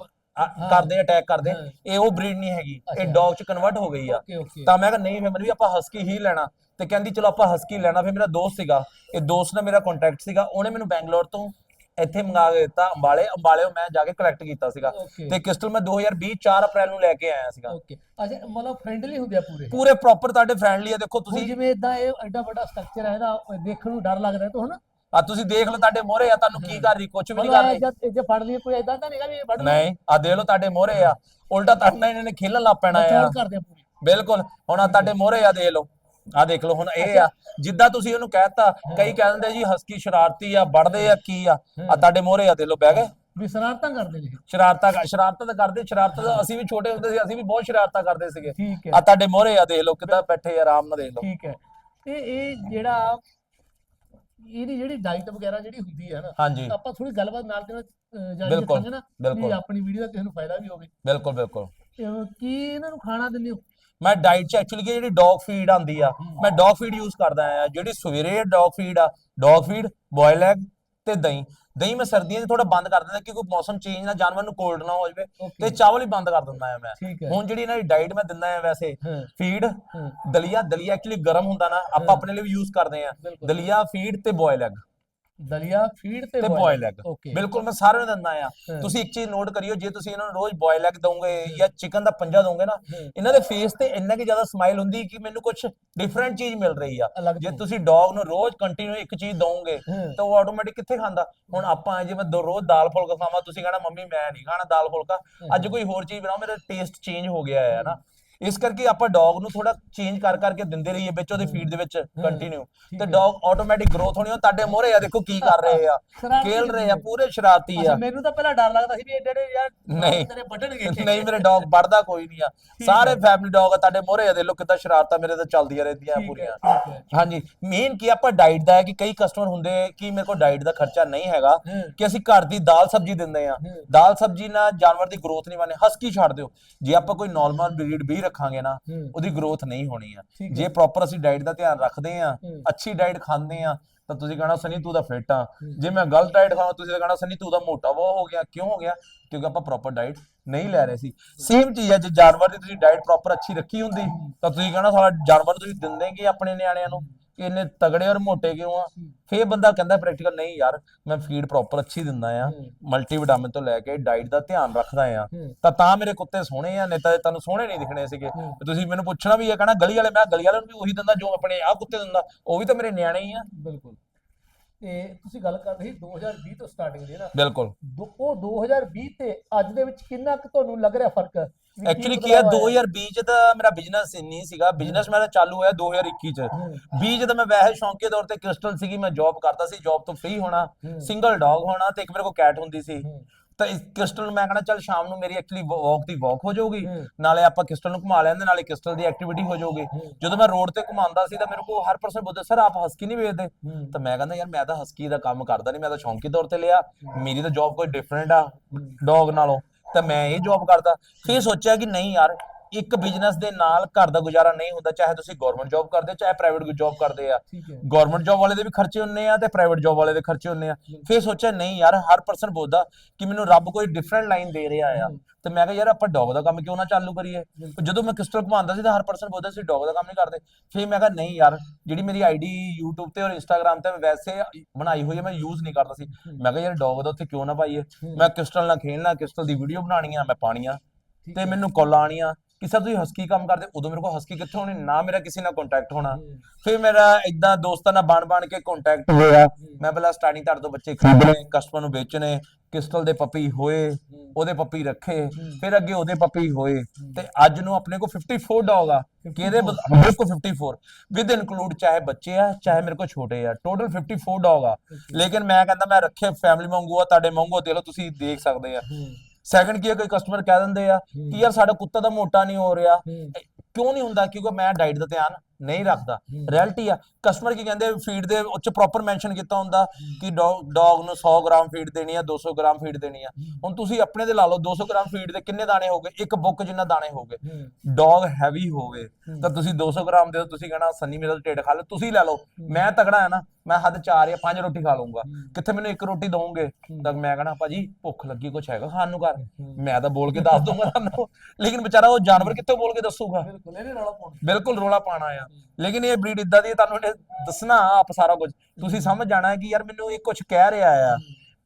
ਕਰਦੇ ਅਟੈਕ ਕਰਦੇ। ਹਾਂ। ਇਹ ਉਹ ਬਰੀਡ ਨਹੀਂ ਹੈਗੀ। ਇਹ ਅੱਛਾ। ਡੌਗ ਚ ਕਨਵਰਟ ਹੋ ਗਈ ਆ। Okay okay. ਤਾਂ ਮੈਂ ਕਿਹਾ ਨਹੀਂ ਫਿਰ ਮੈਨੂੰ ਵੀ ਆਪਾਂ ਹਸਕੀ ਹੀ ਲੈਣਾ। ਤੇ ਕਹਿੰਦੀ ਚਲੋ ਆਪਾਂ ਹਸਕੀ ਲੈਣਾ। ਫਿਰ ਮੇਰਾ ਦੋਸਤ ਸੀਗਾ। ਇਹ ਦੋਸਤ ਨਾਲ ਮੇਰਾ ਕੰਟੈਕਟ ਸੀਗਾ। ਉਹਨੇ ਮੈਨੂੰ ਬੈਂਗਲੌਰ ਤੋਂ ਇੱਥੇ ਮੰਗਾ ਕੇ ਦਿੱਤਾ ਅੰਬਾਲੇ ਅੰਬਾਲਿਓ ਮੈਂ ਜਾ ਕੇ ਕਲੈਕਟ ਕੀਤਾ ਸੀਗਾ। ਓਕੇ ਤੇ ਕ੍ਰਿਸਟਲ ਮੈਂ 2020 4 ਅਪ੍ਰੈਲ ਨੂੰ ਲੈ ਕੇ ਆਇਆ ਸੀਗਾ। ਓਕੇ ਅੱਛਾ ਮਤਲਬ ਫ੍ਰੈਂਡਲੀ ਹੁੰਦੇ ਆ ਪੂਰੇ? ਪੂਰੇ ਪ੍ਰੋਪਰ ਤੁਹਾਡੇ ਫਰੈਂਡਲੀ ਆ ਦੇਖੋ ਹੁਣ ਤੁਸੀਂ ਜਿਵੇਂ ਇਦਾਂ ਇਹ ਐਡਾ ਵੱਡਾ ਸਟਰਕਚਰ ਹੈ ਇਹਦਾ ਦੇਖਣ ਨੂੰ ਡਰ ਲੱਗਦਾ ਤਾਂ ਹਨਾ? ਆ ਤੁਸੀਂ ਦੇਖ ਲਓ ਤੁਹਾਡੇ ਮੋਹਰੇ ਆ ਤੁਹਾਨੂੰ ਕੀ ਕਰ ਰਹੀ ਕੁਝ ਵੀ ਨਹੀਂ ਕਰ ਰਹੀ ਜਦ ਜੇ ਫੜ ਲਈ ਕੋਈ ਇਦਾਂ ਤਾਂ ਨਹੀਂਗਾ ਵੀ ਇਹ ਵੱਢ ਨਹੀਂ ਆ ਦੇਖ ਲਓ ਤੁਹਾਡੇ ਮੋਹਰੇ ਆ। ਉਲਟਾ ਤੁਹਾਡੇ ਇਹਨਾਂ ਨੇ ਖੇਲਣ ਲੱਗ ਪੈਣਾ ਆ। ਚੌੜ ਕਰਦੇ ਆ ਪੂਰੀ। ਬਿਲਕੁਲ ਹੁਣ ਆ ਤੁਹਾਡੇ ਮੋਹਰੇ ਆ ਦੇਖ ਲਓ। ਆ ਦੇਖ ਲਓ ਹੁਣ ਇਹ ਆ ਜਿੱਦਾਂ ਤੁਸੀਂ ਉਹਨੂੰ ਕਹਿਤਾ ਕਈ ਕਹਿ ਦਿੰਦੇ ਜੀ ਹਸਕੀ ਸ਼ਰਾਰਤੀ ਆ ਵੜਦੇ ਆ ਕੀ ਆ? ਆ ਤੁਹਾਡੇ ਮੋਹਰੇ ਆ ਦੇਖ ਲਓ ਬਹਿ ਗਏ। ਵੀ ਸ਼ਰਾਰਤਾਂ ਕਰਦੇ ਨੇ। ਇਹ। ਸ਼ਰਾਰਤਾਂ ਸ਼ਰਾਰਤਾਂ ਤਾਂ ਕਰਦੇ ਸ਼ਰਾਰਤਾਂ ਤਾਂ ਅਸੀਂ ਵੀ ਛੋਟੇ ਹੁੰਦੇ ਸੀ ਅਸੀਂ ਵੀ ਬਹੁਤ ਸ਼ਰਾਰਤਾਂ ਕਰਦੇ ਸੀਗੇ। ਆ ਤੁਹਾਡੇ ਮੋਹਰੇ ਆ ਦੇਖ ਲਓ ਕਿੱਦਾਂ ਬੈਠੇ ਆਰਾਮ ਨਾਲ ਦੇਖ ਲਓ। ਠੀਕ ਹੈ। ਤੇ ਇਹ ਜਿਹੜਾ ਇਹਦੀ ਜਿਹੜੀ ਡਾਈਟ ਵਗੈਰਾ ਜਿਹੜੀ ਹੁੰਦੀ ਹੈ ਨਾ ਆਪਾਂ ਥੋੜੀ ਗੱਲਬਾਤ ਨਾਲ ਦੇ ਨਾਲ ਜਾਰੀ ਰੱਖਾਂਗੇ ਨਾ ਵੀ। ਆਪਣੀ ਵੀਡੀਓ ਦਾ ਕਿਸੇ ਨੂੰ ਫਾਇਦਾ ਵੀ ਹੋਵੇ। ਬਿਲਕੁਲ ਬਿਲਕੁਲ। ਕੀ ਇਹਨਾਂ ਨੂੰ ਖਾਣਾ ਦਿੰਦੇ ਹੋ? ਮੈਂ ਡਾਈਟ ਚ ਐਕਚੁਅਲੀ ਜਿਹੜੀ ਡੌਗ ਫੀਡ ਆਂਦੀ ਆ ਮੈਂ ਡੌਗ ਫੀਡ ਯੂਜ਼ ਕਰਦਾ ਆ। ਜਿਹੜੀ ਸਵੇਰੇ ਡੌਗ ਫੀਡ ਆ ਡੌਗ ਫੀਡ ਬੋਇਲ ਐਗ ਤੇ ਦਹੀਂ। ਦਹੀਂ ਮੈਂ ਸਰਦੀਆਂ 'ਚ ਥੋੜਾ ਬੰਦ ਕਰ ਦਿੰਦਾ ਕਿਉਂਕਿ ਮੌਸਮ ਚੇਂਜ ਨਾਲ ਜਾਨਵਰ ਨੂੰ ਕੋਲਡ ਨਾ ਹੋ ਜਾਵੇ ਤੇ ਚਾਵਲ ਹੀ ਬੰਦ ਕਰ ਦਿੰਦਾ ਆ ਮੈਂ। ਹੁਣ ਜਿਹੜੀ ਇਹਨਾਂ ਦੀ ਡਾਈਟ ਮੈਂ ਦਿੰਦਾ ਆ ਵੈਸੇ ਫੀਡ ਦਲੀਆ ਦਲੀਆ ਐਕਚੁਅਲੀ ਗਰਮ ਹੁੰਦਾ ਨਾ ਆਪਾਂ ਆਪਣੇ ਲਈ ਵੀ ਯੂਜ਼ ਕਰਦੇ ਆ। ਦਲੀਆ ਫੀਡ ਤੇ ਬੋਇਲ ਐਗ ਦਲੀਆ ਫੀਡ ਤੇ ਬੋਇਲ ਐਗ ਬਿਲਕੁਲ ਮੈਂ ਸਾਰਿਆਂ ਨੂੰ ਦਿੰਦਾ ਆ। ਤੁਸੀਂ ਇੱਕ ਚੀਜ਼ ਨੋਟ ਕਰਿਓ ਜੇ ਤੁਸੀਂ ਇਹਨਾਂ ਨੂੰ ਰੋਜ਼ ਬੋਇਲ ਐਗ ਦੋਗੇ ਜਾਂ ਚਿਕਨ ਦਾ ਪੰਜਾ ਦੋਗੇ ਨਾ ਇਹਨਾਂ ਦੇ ਫੇਸ ਤੇ ਇੰਨਾ ਕਿ ਜ਼ਿਆਦਾ ਸਮਾਈਲ ਹੁੰਦੀ ਕਿ ਮੈਨੂੰ ਕੁਝ ਡਿਫਰੈਂਟ ਚੀਜ਼ ਮਿਲ ਰਹੀ ਆ। ਜੇ। ਤੁਸੀਂ ਡੌਗ ਨੂੰ ਰੋਜ਼ ਕੰਟੀਨਿਊ ਇੱਕ ਚੀਜ਼ ਦੋਗੇ ਤਾਂ ਉਹ ਆਟੋਮੈਟਿਕ ਕਿੱਥੇ ਖਾਂਦਾ? ਹੁਣ ਆਪਾਂ ਜੇ ਮੈਂ ਦੋ ਰੋਜ਼ ਦਾਲ ਫੁਲਕਾ ਖਾਵਾਂ ਤੁਸੀਂ ਕਹਣਾ ਮੰਮੀ ਮੈਂ ਨਹੀਂ ਖਾਣਾ ਦਾਲ ਫੁਲਕਾ। ਅੱਜ ਕੋਈ ਹੋਰ ਚੀਜ਼ ਬਣਾਓ ਮੇਰਾ ਟੇਸਟ ਚੇਂਜ ਹੋ ਗਿਆ ਹੈ ਨਾ? ਇਸ ਕਰਕੇ ਆਪਾਂ ਡੌਗ ਨੂੰ ਥੋੜਾ ਚੇਂਜ ਕਰ ਕਰਕੇ ਦਿੰਦੇ ਰਹੀਏ ਵਿੱਚ ਉਹਦੇ ਫੀਡ ਦੇ ਵਿੱਚ ਕੰਟੀਨਿਊ ਤੇ। ਡੌਗ ਆਟੋਮੈਟਿਕ ਗਰੋਥ ਹੋਣੀ ਉਹ ਤੁਹਾਡੇ ਮੋਹਰੇ ਆ ਦੇਖੋ ਕੀ ਕਰ ਰਹੇ ਆ। ਖੇਲ ਰਹੇ ਆ ਪੂਰੇ ਸ਼ਰਾਰਤੀ ਆ। ਮੈਨੂੰ ਤਾਂ ਪਹਿਲਾਂ ਡਰ ਲੱਗਦਾ ਸੀ ਵੀ ਏਡੇ ਏਡੇ ਯਾਰ ਨਹੀਂ। ਤੇਰੇ ਵੱਢਣਗੇ। ਨਹੀਂ ਮੇਰੇ ਡੌਗ ਵੜਦਾ ਕੋਈ ਨਹੀਂ ਆ। ਸਾਰੇ ਫੈਮਿਲੀ ਡੌਗ ਆ ਤੁਹਾਡੇ ਮੋਹਰੇ ਆ ਦੇਖ ਲਓ ਕਿੱਦਾਂ ਸ਼ਰਾਰਤਾਂ ਮੇਰੇ ਤੇ ਚੱਲਦੀਆਂ ਰਹਿੰਦੀਆਂ ਪੂਰੀਆਂ। ਹਾਂਜੀ ਮੇਨ ਕੀ ਆਪਾਂ ਡਾਈਟ ਦਾ ਹੈ ਕਿ ਕਈ ਕਸਟਮਰ ਹੁੰਦੇ ਕਿ ਮੇਰੇ ਕੋਲ ਡਾਈਟ ਦਾ ਖਰਚਾ ਨਹੀਂ ਹੈਗਾ ਕਿ ਅਸੀਂ ਘਰ ਦੀ ਦਾਲ ਸਬਜ਼ੀ ਦਿੰਦੇ ਆ। ਦਾਲ ਸਬਜ਼ੀ ਨਾਲ ਜਾਨਵਰ ਦੀ ਗਰੋਥ ਨਹੀਂ ਬਣੇ ਹਸਕੀ ਛੱਡ ਦਿਓ। ਜੇ ਆਪਾਂ ਕੋਈ ਨਾਰਮਲ ਬਰੀਡ ਵੀ ਰੱਖਾਂਗੇ ਨਾ ਉਹਦੀ ਗਰੋਥ ਨਹੀਂ ਹੋਣੀ ਆ। ਜੇ ਪ੍ਰੋਪਰ ਅਸੀਂ ਡਾਈਟ ਦਾ ਧਿਆਨ ਰੱਖਦੇ ਆ। ਅੱਛੀ ਡਾਈਟ ਖਾਂਦੇ ਆ ਤਾਂ ਤੁਸੀਂ ਕਹਣਾ ਸਨੀ ਤੂੰ ਤਾਂ ਫਿੱਟ ਆ। ਜੇ ਮੈਂ ਗਲਤ ਡਾਈਟ ਖਾਵਾਂ ਤੁਸੀਂ ਤਾਂ ਕਹਣਾ ਸਨੀ ਤੂੰ ਤਾਂ ਮੋਟਾ ਬਹੁਤ ਹੋ ਗਿਆ। ਕਿਉਂ ਹੋ ਗਿਆ? ਕਿਉਂਕਿ ਆਪਾਂ ਪ੍ਰੋਪਰ ਡਾਈਟ ਨਹੀਂ ਲੈ ਰਹੇ ਸੀ। ਸੇਮ ਚੀਜ਼ ਹੈ ਜੇ ਜਾਨਵਰ ਦੀ ਤੁਸੀਂ ਡਾਈਟ ਪ੍ਰੋਪਰ ਅੱਛੀ ਰੱਖੀ ਹੁੰਦੀ ਤਾਂ ਤੁਸੀਂ ਕਹਣਾ ਸਾਡਾ ਜਾਨਵਰ ਤੁਸੀਂ ਦਿੰਦੇ ਕਿ ਆਪਣੇ ਨਿਆਣਿਆਂ ਨੂੰ? ਕਿ ਇੰਨੇ ਤਗੜੇ ਔਰ ਮੋਟੇ ਕਿਉਂ ਆ? ਫੇਰ ਬੰਦਾ ਕਹਿੰਦਾ ਪ੍ਰੈਕਟੀਕਲ ਨਹੀਂ ਯਾਰ ਮੈਂ ਫੀਡ ਪ੍ਰੋਪਰ ਅੱਛੀ ਦਿੰਦਾ ਆ। ਹੂੰ, ਮਲਟੀ ਵਿਟਾਮਿਨ ਤੋਂ ਲੈ ਕੇ ਡਾਈਟ ਦਾ ਧਿਆਨ ਰੱਖਦਾ ਆ। ਤਾਂ ਤਾਂ ਮੇਰੇ ਕੁੱਤੇ ਸੋਹਣੇ ਆ ਨਹੀਂ ਤਾਂ ਤੁਹਾਨੂੰ ਸੋਹਣੇ ਨਹੀਂ ਦਿਖਣੇ ਸੀਗੇ। ਤੁਸੀਂ ਮੈਨੂੰ ਪੁੱਛਣਾ ਵੀ ਇਹ ਕਹਣਾ ਗਲੀ ਵਾਲੇ ਮੈਂ ਗਲੀ ਵਾਲਿਆਂ ਨੂੰ ਵੀ ਉਹੀ ਦਿੰਦਾ ਜੋ ਆਪਣੇ ਆ ਕੁੱਤੇ ਦਿੰਦਾ। ਉਹ ਵੀ ਤਾਂ ਮੇਰੇ ਨਿਆਣੇ ਹੀ ਆ। ਬਿਲਕੁਲ। ਤੇ ਤੁਸੀਂ ਗੱਲ ਕਰ ਰਹੇ ਸੀ 2020 ਤੋਂ ਸਟਾਰਟਿੰਗ ਦੀ ਨਾ। ਬਿਲਕੁਲ। ਉਹ 2020 ਤੇ ਅੱਜ ਦੇ ਵਿੱਚ ਕਿੰਨਾ ਕੁ ਤੁਹਾਨੂੰ ਲੱਗ ਰਿਹਾ ਫ਼ਰਕ? ਐਕਚੁਅਲੀ ਕੀ ਆਇਆ? 2020 ਚ ਤਾਂ ਮੇਰਾ ਬਿਜ਼ਨਸ ਨਹੀਂ ਸੀਗਾ। ਬਿਜ਼ਨਸ ਮੇਰਾ ਚਾਲੂ ਹੋਇਆ 2021 ਚ। ਹੂੰ, 20 ਚ ਤਾਂ ਮੈਂ ਵੈਸੇ ਸ਼ੌਂਕੀ ਤੌਰ ਤੇ ਕ੍ਰਿਸਟਲ ਸੀਗੀ ਮੈਂ ਜੌਬ ਕਰਦਾ ਸੀ ਜੌਬ ਤੋਂ ਫ੍ਰੀ ਹੋਣਾ ਹੂੰ, ਸਿੰਗਲ ਡੌਗ ਹੋਣਾ ਤੇ ਇੱਕ ਮੇਰੇ ਕੋਲ ਕੈਟ ਹੁੰਦੀ ਸੀ। ਹੂੰ, ਤਾਂ ਇਸ ਕ੍ਰਿਸਟਲ ਨੂੰ ਮੈਂ ਕਹਣਾ ਚੱਲ ਸ਼ਾਮ ਨੂੰ ਮੇਰੀ ਐਕਚੁਅਲੀ ਵਾਕ ਦੀ ਵਾਕ ਹੋ ਜਾਊਗੀ। ਹੂੰ। ਨਾਲੇ ਆਪਾਂ ਕ੍ਰਿਸਟਲ ਨੂੰ ਘੁਮਾ ਲੈਂਦੇ ਨਾਲੇ ਕ੍ਰਿਸਟਲ ਦੀ ਐਕਟੀਵਿਟੀ ਹੋ ਜਾਊਗੀ। ਹੂੰ। ਜਦੋਂ ਮੈਂ ਰੋਡ ਤੇ ਘੁਮਾਉਂਦਾ ਸੀ ਤਾਂ ਮੇਰੇ ਕੋਲ ਹਰ ਪਰਸਨ ਬੋਲਦਾ ਸਰ ਆਪ ਹਸਕੀ ਨਹੀਂ ਵੇਚਦੇ ਹੂੰ, ਤਾਂ ਮੈਂ ਕਹਿੰਦਾ ਯਾਰ ਮੈਂ ਤਾਂ ਹਸਕੀ ਦਾ ਕੰਮ ਕਰਦਾ ਨਹੀਂ ਮੈਂ ਤਾਂ ਸ਼ੌਂਕੀ ਤੌਰ ਤੇ ਲਿਆ। ਮੇਰੀ ਤਾਂ ਜੌਬ ਕੋਈ ਡਿਫਰੈਂਟ ਆ ਡੌਗ ਨਾਲੋਂ। ਤਾਂ ਮੈਂ ਇਹ ਜੌਬ ਕਰਦਾ। ਫਿਰ ਸੋਚਿਆ ਕਿ ਨਹੀਂ ਯਾਰ ਇੱਕ ਬਿਜ਼ਨਸ ਦੇ ਨਾਲ ਘਰ ਦਾ ਗੁਜ਼ਾਰਾ ਨਹੀਂ ਹੁੰਦਾ ਚਾਹੇ ਤੁਸੀਂ ਗਵਰਨਮੈਂਟ ਜੌਬ ਕਰਦੇ ਹੋ, ਚਾਹੇ ਪ੍ਰਾਈਵੇਟ ਜੌਬ ਕਰਦੇ ਆ। ਠੀਕ ਹੈ। ਗਵਰਨਮੈਂਟ ਜੌਬ ਵਾਲੇ ਦੇ ਵੀ ਖਰਚੇ ਹੁੰਨੇ ਆ ਤੇ ਪ੍ਰਾਈਵੇਟ ਜੌਬ ਵਾਲੇ ਦੇ ਖਰਚੇ ਹੁੰਨੇ ਆ। ਫਿਰ ਸੋਚਿਆ ਨਹੀਂ ਯਾਰ ਹਰ ਪਰਸਨ ਬੋਲਦਾ ਕਿ ਮੈਨੂੰ ਰੱਬ ਕੋਈ ਡਿਫਰੈਂਟ ਲਾਈਨ ਦੇ ਰਿਹਾ ਆ। ਤੇ ਮੈਂ ਕਿਹਾ ਯਾਰ ਆਪਾਂ ਡੌਗ ਦਾ ਕੰਮ ਕਿਉਂ ਨਾ ਚਾਲੂ ਕਰੀਏ? ਜਦੋਂ ਮੈਂ ਕ੍ਰਿਸਟਲ ਘੁਮਾਉਂਦਾ ਸੀ ਤਾਂ ਹਰ ਪਰਸਨ ਬੋਲਦਾ ਸੀ ਡੌਗ ਦਾ ਕੰਮ ਨਹੀਂ ਕਰਦੇ। ਫਿਰ ਮੈਂ ਕਿਹਾ ਨਹੀਂ ਯਾਰ ਜਿਹੜੀ ਮੇਰੀ ਆਈਡੀ YouTube ਤੇ ਔਰ Instagram ਤੇ ਮੈਂ ਵੈਸੇ ਬਣਾਈ ਹੋਈ ਹੈ ਮੈਂ ਯੂਜ਼ ਨਹੀਂ ਕਰਦਾ ਸੀ। ਮੈਂ ਕਿਹਾ ਯਾਰ ਡੌਗ ਦਾ ਉੱਥੇ ਕਿਉਂ ਨਾ ਪਾਈਏ। ਮੈਂ ਕ੍ਰਿਸਟਲ ਨਾਲ ਖੇਡਣਾ ਕ੍ਰਿਸਟਲ ਦੀ ਵੀਡੀਓ ਬਣਾਉਣੀ ਆ ਮੈਂ ਪਾਉਣੀ ਆ। ਠੀਕ ਤੇ। ਮੈਨੂੰ ਕਾਲਾਂ ਆਉਣੀਆਂ। ਕਿ ਸਰ ਤੁਸੀਂ ਹਸਕੀ ਕੰਮ ਕਰਦੇ ਉਦੋਂ ਮੇਰੇ ਕੋਲ ਹਸਕੀ ਕਿੱਥੋਂ ਹੋਣੀ? ਨਾ ਮੇਰਾ ਕਿਸੇ ਨਾਲ ਕੰਟੈਕਟ ਹੋਣਾ। ਫਿਰ ਮੇਰਾ ਇਦਾਂ ਦੋਸਤਾਂ ਨਾਲ ਬਣ ਬਣ ਕੇ ਕੰਟੈਕਟ ਹੋਇਆ। ਮੈਂ ਪਹਿਲਾਂ ਸਟਾਰਟਿੰਗ ਧੜ ਤੋਂ ਬੱਚੇ ਖਰੀਦਣੇ ਕਸਟਮਰ ਨੂੰ ਵੇਚਣੇ ਕ੍ਰਿਸਟਲ ਦੇ ਪੱਪੀ ਹੋਏ ਉਹਦੇ ਪੱਪੀ ਰੱਖੇ। ਫਿਰ ਅੱਗੇ ਉਹਦੇ ਪੱਪੀ ਹੋਏ। ਤੇ ਅੱਜ ਨੂੰ ਆਪਣੇ ਕੋਲ 54 ਡੌਗ ਆ। ਕਿ ਇਹਦੇ ਬਦ- ਬਿਲਕੁਲ 54 ਵਿਦ ਇਨਕਲੂਡ ਚਾਹੇ ਬੱਚੇ ਆ ਚਾਹੇ ਮੇਰੇ ਕੋਲ ਛੋਟੇ ਆ। ਟੋਟਲ 54 ਡੌਗ ਆ। ਲੇਕਿਨ ਮੈਂ ਕਹਿੰਦਾ ਮੈਂ ਰੱਖੇ ਫੈਮਿਲੀ ਵਾਂਗੂ ਆ ਤੁਹਾਡੇ ਵਾਂਗੂ ਦੇਖ ਲਓ ਤੁਸੀਂ ਦੇਖ ਸਕਦੇ ਆ। ਸੈਕੰਡ ਕੀ ਆ ਕੋਈ ਕਸਟਮਰ ਕਹਿ ਦਿੰਦੇ ਆ ਕਿ ਯਾਰ ਸਾਡਾ ਕੁੱਤਾ ਤਾਂ ਮੋਟਾ ਨਹੀਂ ਹੋ ਰਿਹਾ। ਹੂੰ, ਕਿਉਂ ਨਹੀਂ ਹੁੰਦਾ? ਕਿਉਂਕਿ ਮੈਂ ਡਾਈਟ ਦਾ ਧਿਆਨ ਨਹੀਂ ਰੱਖਦਾ। ਹੂੰ। ਰਿਐਲਿਟੀ ਆ। ਕਸਟਮਰ ਕੀ ਕਹਿੰਦੇ ਫੀਡ ਦੇ ਉੱਚ ਪ੍ਰੋਪਰ ਮੈਂਸ਼ਨ ਕੀਤਾ ਹੁੰਦਾ ਕਿ ਡੌਗ ਨੂੰ 100 ਗ੍ਰਾਮ ਫੀਡ ਦੇਣੀ ਆ 200 ਗ੍ਰਾਮ ਫੀਡ ਦੇਣੀ ਆ। ਹੁਣ ਤੁਸੀਂ ਆਪਣੇ ਤੇ ਲਾ ਲਓ 200 ਗ੍ਰਾਮ ਫੀਡ ਦੇ ਕਿੰਨੇ ਦਾਣੇ ਹੋਗੇ? ਇੱਕ ਬੁੱਕ ਜਿੰਨਾ ਦਾਣੇ ਹੋਗੇ। ਹੂੰ, ਡੌਗ ਹੈਵੀ ਹੋਵੇ ਹੂੰ। ਤਾਂ ਤੁਸੀਂ 200 ਗ੍ਰਾਮ ਦੇ ਤੁਸੀਂ ਕਹਣਾ ਸੰਨੀ ਮੇਰਾ ਢਿੱਡ ਖਾ ਲੈ। ਤੁਸੀਂ ਲੈ ਲਓ। ਮੈਂ ਤਗੜਾ ਹੈ ਨਾ ਮੈਂ ਹੱਦ ਚਾਰ ਜਾਂ ਪੰਜ ਰੋਟੀ ਖਾ ਲਊਂਗਾ। ਕਿੱਥੇ ਮੈਨੂੰ ਇੱਕ ਰੋਟੀ ਦੋਗੇ ਤਾਂ ਮੈਂ ਕਹਣਾ ਭਾਜੀ ਭੁੱਖ ਲੱਗੀ ਕੁਛ ਹੈਗਾ ਖਾਣ ਨੂੰ ਘਰ ਮੈਂ ਤਾਂ ਬੋਲ ਕੇ ਦੱਸ ਦੂੰਗਾ ਤੁਹਾਨੂੰ। ਲੇਕਿਨ ਵਿਚਾਰਾ ਉਹ ਜਾਨਵਰ ਕਿੱਥੋਂ ਬੋਲ ਕੇ ਦੱਸੂਗਾ? ਬਿਲਕੁਲ ਇਹਨੇ ਰੌਲਾ ਪਾਉਣਾ। ਬਿਲਕੁਲ ਰੋਲਾ ਪਾਣਾ ਆ। ਲੇਕਿਨ ਇਹ ਬਰੀਡ ਇਦਾਂ ਦੀ ਤੁਹਾਨੂੰ ਇਹਨੇ ਦੱਸਣਾ ਆਪ ਸਾਰਾ ਕੁਝ। ਤੁਸੀਂ ਸਮਝ ਜਾਣਾ ਕਿ ਯਾਰ ਮੈਨੂੰ ਇਹ ਕੁਝ ਕਹਿ ਰਿਹਾ ਆ।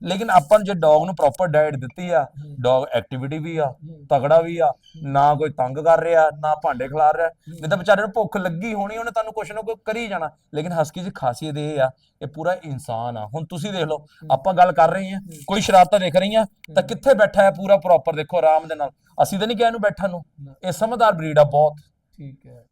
ਲੇਕਿਨ ਆਪਾਂ ਜੇ ਡੌਗ ਨੂੰ ਪ੍ਰੋਪਰ ਡਾਈਟ ਦਿੱਤੀ ਆ ਡੌਗ ਐਕਟੀਵਿਟੀ ਵੀ ਆ ਤਗੜਾ ਵੀ ਆ ਨਾ ਕੋਈ ਤੰਗ ਕਰ ਰਿਹਾ ਨਾ ਭਾਂਡੇ ਖਿਲਾਰ ਰਿਹਾ ਨਹੀਂ ਤਾਂ ਵਿਚਾਰੇ ਨੂੰ ਭੁੱਖ ਲੱਗੀ ਹੋਣੀ ਉਹਨੇ ਤੁਹਾਨੂੰ ਕੁਛ ਨਾ ਕੋਈ ਕਰੀ ਜਾਣਾ। ਲੇਕਿਨ ਹਸਕੀ ਦੀ ਖਾਸੀਅਤ ਇਹ ਆ ਇਹ ਪੂਰਾ ਇਨਸਾਨ ਆ। ਹੁਣ ਤੁਸੀਂ ਦੇਖ ਲਓ ਆਪਾਂ ਗੱਲ ਕਰ ਰਹੇ ਹਾਂ ਕੋਈ ਸ਼ਰਾਰਤਾਂ ਦੇਖ ਰਹੀਆਂ ਤਾਂ ਕਿੱਥੇ ਬੈਠਾ ਹੈ ਪੂਰਾ ਪ੍ਰੋਪਰ ਦੇਖੋ ਆਰਾਮ ਦੇ ਨਾਲ। ਅਸੀਂ ਤਾਂ ਨਹੀਂ ਕਿਹਾ ਇਹਨੂੰ ਬੈਠਣ ਨੂੰ। ਇਹ ਸਮਝਦਾਰ ਬਰੀਡ ਆ ਬਹੁਤ। ਠੀਕ ਹੈ।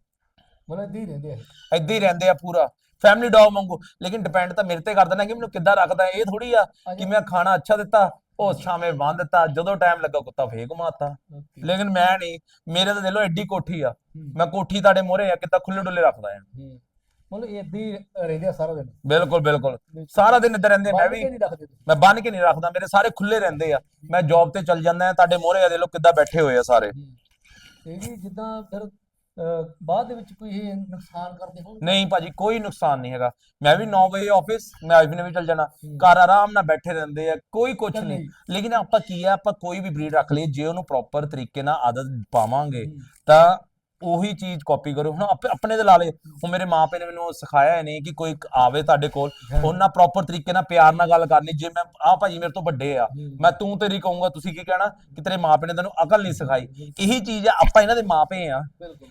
ਮਤਲਬ ਹੀ ਰਹਿੰਦੇ ਆ। ਏਦਾਂ ਹੀ ਰਹਿੰਦੇ ਆ ਪੂਰਾ। ਫੈਮਿਲੀ ਡੌਗ ਵਾਂਗੂ। ਲੇਕਿਨ ਡਿਪੈਂਡ ਤਾਂ ਮੇਰੇ ਤੇ ਕਰਦਾ ਨਾ ਕਿ ਮੈਨੂੰ ਕਿੱਦਾਂ ਰੱਖਦਾ। ਇਹ ਥੋੜੀ ਆ ਕਿ ਮੈਂ ਖਾਣਾ ਅੱਛਾ ਦਿੱਤਾ ਉਹ ਸ਼ਾਮੇ ਬੰਨ ਦਿੱਤਾ ਜਦੋਂ ਟਾਈਮ ਲੱਗਾ ਕੁੱਤਾ ਫੇਕ ਮਾਰਤਾ ਓਕੇ। ਲੇਕਿਨ ਮੈਂ ਨਹੀਂ ਮੇਰੇ ਤਾਂ ਦੇ ਲੋ ਐਡੀ ਕੋਠੀ ਆ। ਮੈਂ ਕੋਠੀ ਤੁਹਾਡੇ ਮੋਹਰੇ ਆ ਕਿੱਦਾਂ ਖੁੱਲੇ ਡੁੱਲੇ ਰੱਖਦਾ ਆ। ਹੂੰ। ਮਤਲਬ ਹੀ ਰਹਿੰਦੇ ਆ ਸਾਰਾ ਦਿਨ। ਬਿਲਕੁਲ ਬਿਲਕੁਲ। ਸਾਰਾ ਦਿਨ ਇੱਧਰ ਰਹਿੰਦੇ ਮੈਂ ਵੀ ਮੈਂ ਬੰਨ ਕੇ ਨਹੀਂ ਰੱਖਦਾ ਮੇਰੇ ਸਾਰੇ ਖੁੱਲੇ ਰਹਿੰਦੇ ਆ। ਮੈਂ ਜੌਬ ਤੇ ਚੱਲ ਜਾਂਦਾ ਤੁਹਾਡੇ ਮੋਹਰੇ ਆ ਦੇ ਲੋ ਕਿੱਦਾਂ ਬੈਠੇ ਹੋਏ ਆ ਸਾਰੇ। ਇਹ ਵੀ ਜਿੱਦਾਂ ਫਿਰ ਅਹ, ਬਾਅਦ ਦੇ ਵਿੱਚ ਕੋਈ ਇਹ ਨੁਕਸਾਨ ਕਰਦੇ ਹੋਣ ਨਹੀਂ ਭਾਜੀ ਕੋਈ ਨੁਕਸਾਨ ਨਹੀਂ ਹੈਗਾ। ਮੈਂ ਵੀ 9 ਵਜੇ ਆਫਿਸ ਮੈਂ ਵੀ ਚੱਲ ਜਾਣਾ। ਘਰ ਆਰਾਮ ਨਾਲ ਬੈਠੇ ਰਹਿੰਦੇ ਆ ਕੋਈ ਕੁਝ ਨਹੀਂ। ਲੇਕਿਨ ਆਪਾਂ ਕੀ ਆ ਆਪਾਂ ਕੋਈ ਵੀ ਬਰੀਡ ਰੱਖ ਲਈਏ ਜੇ ਉਹਨੂੰ ਪ੍ਰੋਪਰ ਤਰੀਕੇ ਨਾਲ ਆਦਤ ਪਾਵਾਂਗੇ ਤਾਂ ਉਹੀ ਚੀਜ਼ ਕਾਪੀ ਕਰੋ। ਹੁਣ ਆਪੇ ਆਪਣੇ ਦੇ ਲਾ ਲੇ ਹੁਣ ਮੇਰੇ ਮਾਪੇ ਨੇ ਮੈਨੂੰ ਸਿਖਾਇਆ ਨਹੀਂ ਕਿ ਕੋਈ ਆਵੇ ਤੁਹਾਡੇ ਕੋਲ। ਉਹਨਾਂ ਪ੍ਰੋਪਰ ਤਰੀਕੇ ਨਾਲ ਪਿਆਰ ਨਾਲ ਗੱਲ ਕਰਨੀ। ਜੇ ਮੈਂ ਆ ਭਾਜੀ ਮੇਰੇ ਤੋਂ ਵੱਡੇ ਆ। ਮੈਂ ਤੂੰ ਤੇਰੀ ਕਹੂੰਗਾ ਤੁਸੀਂ ਕੀ ਕਹਿਣਾ ਕਿ ਤੇਰੇ ਮਾਪੇ ਨੇ ਤੈਨੂੰ ਅਕਲ ਨਹੀਂ ਸਿਖਾਈ? ਇਹੀ ਚੀਜ਼ ਆ ਆਪਾਂ ਇਹਨਾਂ ਦੇ ਮਾਪੇ ਆ।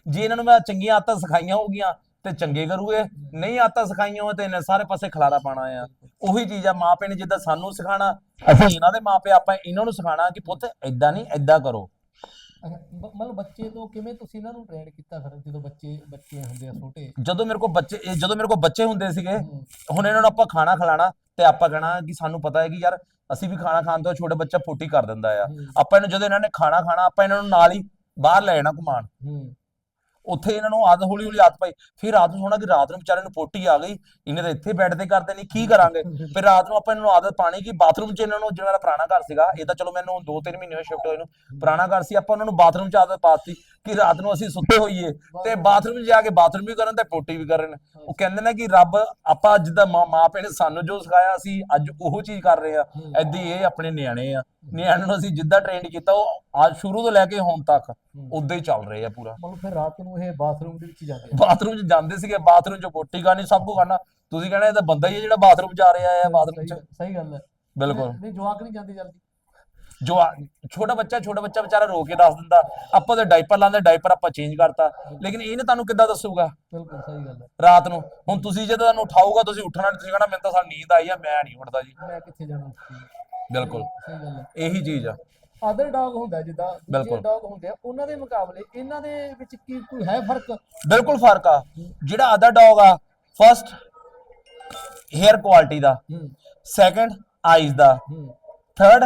ਜੇ ਇਹਨਾਂ ਨੂੰ ਮੈਂ ਚੰਗੀਆਂ ਆਦਤਾਂ ਸਿਖਾਈਆਂ ਹੋਗੀਆਂ ਤੇ ਚੰਗੇ ਕਰੂਗੇ। ਨਹੀਂ ਆਦਤਾਂ ਸਿਖਾਈਆਂ ਹੋਏ ਤੇ ਇਹਨੇ ਸਾਰੇ ਪਾਸੇ ਖਲਾਰਾ ਪਾਣਾ ਆ। ਉਹੀ ਚੀਜ਼ ਆ ਮਾਪੇ ਨੇ ਜਿੱਦਾਂ ਸਾਨੂੰ ਸਿਖਾਣਾ ਅਸੀਂ ਇਹਨਾਂ ਦੇ ਮਾਪੇ ਆਪਾਂ ਇਹਨਾਂ ਨੂੰ ਸਿਖਾਣਾ ਕਿ ਪੁੱਤ ਐਦਾਂ ਨਹੀਂ ਐਦਾਂ ਕਰੋ। ਮਤਲਬ ਬੱਚੇ ਤੋਂ ਕਿਵੇਂ ਤੁਸੀਂ ਇਹਨਾਂ ਨੂੰ ਟ੍ਰੇਨ ਕੀਤਾ ਫਿਰ ਜਦੋਂ ਬੱਚੇ ਬੱਚੇ ਹੁੰਦੇ ਆ ਛੋਟੇ? ਜਦੋਂ ਮੇਰੇ ਕੋਲ ਬੱਚੇ ਇਹ ਜਦੋਂ ਮੇਰੇ ਕੋਲ ਬੱਚੇ ਹੁੰਦੇ ਸੀਗੇ ਹੁਣ ਇਹਨਾਂ ਨੂੰ ਆਪਾਂ ਖਾਣਾ ਖਿਲਾਣਾ ਤੇ ਆਪਾਂ ਕਹਣਾ ਕਿ ਸਾਨੂੰ ਪਤਾ ਹੈ ਕਿ ਯਾਰ ਅਸੀਂ ਵੀ ਖਾਣਾ ਖਾਣ ਤੋਂ ਛੋਟੇ ਬੱਚਾ ਫੋਟੀ ਕਰ ਦਿੰਦਾ ਆ। ਆਪਾਂ ਇਹਨੂੰ ਜਦੋਂ ਇਹਨਾਂ ਨੇ ਖਾਣਾ ਖਾਣਾ ਆਪਾਂ ਇਹਨਾਂ ਨੂੰ ਨਾਲ ਹੀ ਬਾਹਰ ਲੈ ਜਾਣਾ ਘੁਮਾਣ। ਹੂੰ। ਉੱਥੇ ਇਹਨਾਂ ਨੂੰ ਆਦਤ, ਹੌਲੀ ਹੌਲੀ ਆਦਤ ਪਾਈ। ਫਿਰ ਰਾਤ ਨੂੰ ਹੋਣਾ ਕਿ ਰਾਤ ਨੂੰ ਵਿਚਾਰੇ ਨੂੰ ਪੋਟੀ ਆ ਗਈ। ਇਹਨੇ ਤਾਂ ਇੱਥੇ ਬੈੱਡ ਤੇ ਕਰਦੇ ਨਹੀਂ ਕੀ ਕਰਾਂਗੇ? ਫਿਰ ਰਾਤ ਨੂੰ ਆਪਾਂ ਇਹਨਾਂ ਨੂੰ ਆਦਤ ਪਾਣੀ ਕਿ ਬਾਥਰੂਮ 'ਚ ਇਹਨਾਂ ਨੂੰ ਜਿਹੜਾ ਮੇਰਾ ਪੁਰਾਣਾ ਘਰ ਸੀਗਾ, ਇਹ ਤਾਂ ਚਲੋ ਮੈਨੂੰ 2-3 ਮਹੀਨੇ ਹੋਏ ਸ਼ਿਫਟ ਹੋਏ ਨੂੰ, ਪੁਰਾਣਾ ਘਰ ਸੀ, ਆਪਾਂ ਉਹਨਾਂ ਨੂੰ ਬਾਥਰੂਮ 'ਚ ਆਦਤ ਪਾਤੀ ਕਿ ਰਾਤ ਨੂੰ ਅਸੀਂ ਸੁੱਤੇ ਹੋਈਏ ਤੇ ਬਾਥਰੂਮ ਜਾ ਕੇ ਬਾਥਰੂਮ ਵੀ ਕਰਨ ਤੇ ਪੋਟੀ ਵੀ ਕਰਨ। ਉਹ ਕਹਿੰਦੇ ਨੇ ਕਿ ਰੱਬ ਆਪਾਂ ਜਿੱਦਾਂ ਮਾਂ ਪਿਓ ਨੇ ਸਾਨੂੰ ਜੋ ਸਿਖਾਇਆ ਅਸੀਂ ਅੱਜ ਉਹ ਚੀਜ਼ ਕਰ ਰਹੇ ਆ। ਐਦੀ ਇਹ ਆਪਣੇ ਨਿਆਣੇ ਆ। ਨਿਆਣਿਆਂ ਨੂੰ ਅਸੀਂ ਜਿੱਦਾਂ ਟ੍ਰੇਨਡ ਕੀਤਾ ਉਹ ਅੱਜ ਸ਼ੁਰੂ ਤੋਂ ਲੈ ਕੇ ਹੁਣ ਤੱਕ ਉਦਾਂ ਹੀ ਚੱਲ ਰਹੇ ਆ ਪੂਰਾ। ਮਤਲਬ ਫਿਰ ਰਾਤ ਨੂੰ ਇਹ ਬਾਥਰੂਮ ਦੇ ਵਿੱਚ ਹੀ ਜਾਂਦੇ ਆ। ਬਾਥਰੂਮ 'ਚ ਜਾਂਦੇ ਸੀਗੇ ਬਾਥਰੂਮ 'ਚ ਪੋਟੀ ਕਰਨੀ ਸਭ ਕੁਝ ਕਰਨਾ ਤੁਸੀਂ ਕਹਿਣਾ ਇਹ ਤਾਂ ਬੰਦਾ ਹੀ ਹੈ ਜਿਹੜਾ ਬਾਥਰੂਮ ਜਾ ਰਿਹਾ ਹੈ ਬਾਥਰੂਮ 'ਚ। ਸਹੀ ਸਹੀ ਗੱਲ ਹੈ। ਬਿਲਕੁਲ। ਨਹੀਂ ਜਵਾਕ ਨਹੀਂ ਜਾਂਦੇ ਜਲਦੀ। ਜੋ ਛੋਟਾ ਬੱਚਾ ਛੋਟਾ ਬੱਚਾ ਵਿਚਾਰਾ ਰੋ ਕੇ ਦੱਸ ਦਿੰਦਾ ਆਪਾਂ ਤੇ ਡਾਈਪਰ ਲਾਉਂਦੇ ਡਾਈਪਰ ਆਪਾਂ ਚੇਂਜ ਕਰਤਾ। ਲੇਕਿਨ ਇਹਨੇ ਤੁਹਾਨੂੰ ਕਿੱਦਾਂ ਦੱਸੂਗਾ? ਬਿਲਕੁਲ ਸਹੀ ਗੱਲ ਹੈ। ਰਾਤ ਨੂੰ ਹੁਣ ਤੁਸੀਂ ਜਦੋਂ ਤੁਹਾਨੂੰ ਉਠਾਊਗਾ ਤੁਸੀਂ ਉੱਠਣਾ ਤੁਸੀਂ ਕਹਿਣਾ ਮੈਨੂੰ ਤਾਂ ਸਾਡੀ ਨੀਂਦ ਆਈ ਆ ਮੈਂ ਨਹੀਂ ਉੱਠਦਾ ਜੀ। ਮੈਂ ਕਿੱਥੇ ਜਾਣਾ? ਸੀ ਬਿਲਕੁਲ। ਸਹੀ ਗੱਲ ਹੈ। ਇਹੀ ਚੀਜ਼ ਆ। ਅਦਰ ਡੌਗ ਹੁੰਦਾ ਜਿੱਦਾਂ ਦੂਜੇ। ਡੌਗ ਹੁੰਦੇ ਆ ਉਹਨਾਂ ਦੇ ਮੁਕਾਬਲੇ ਇਹਨਾਂ ਦੇ ਵਿੱਚ ਕੀ ਕੋਈ ਹੈ ਫ਼ਰਕ? ਬਿਲਕੁਲ ਫ਼ਰਕ ਆ। ਜਿਹੜਾ ਅਦਰ ਡੌਗ ਆ ਫਰਸਟ ਹੇਅਰ ਕੁਆਲਿਟੀ ਦਾ ਸੈਕੰਡ ਆਈਜ਼ ਦਾ ਥਰਡ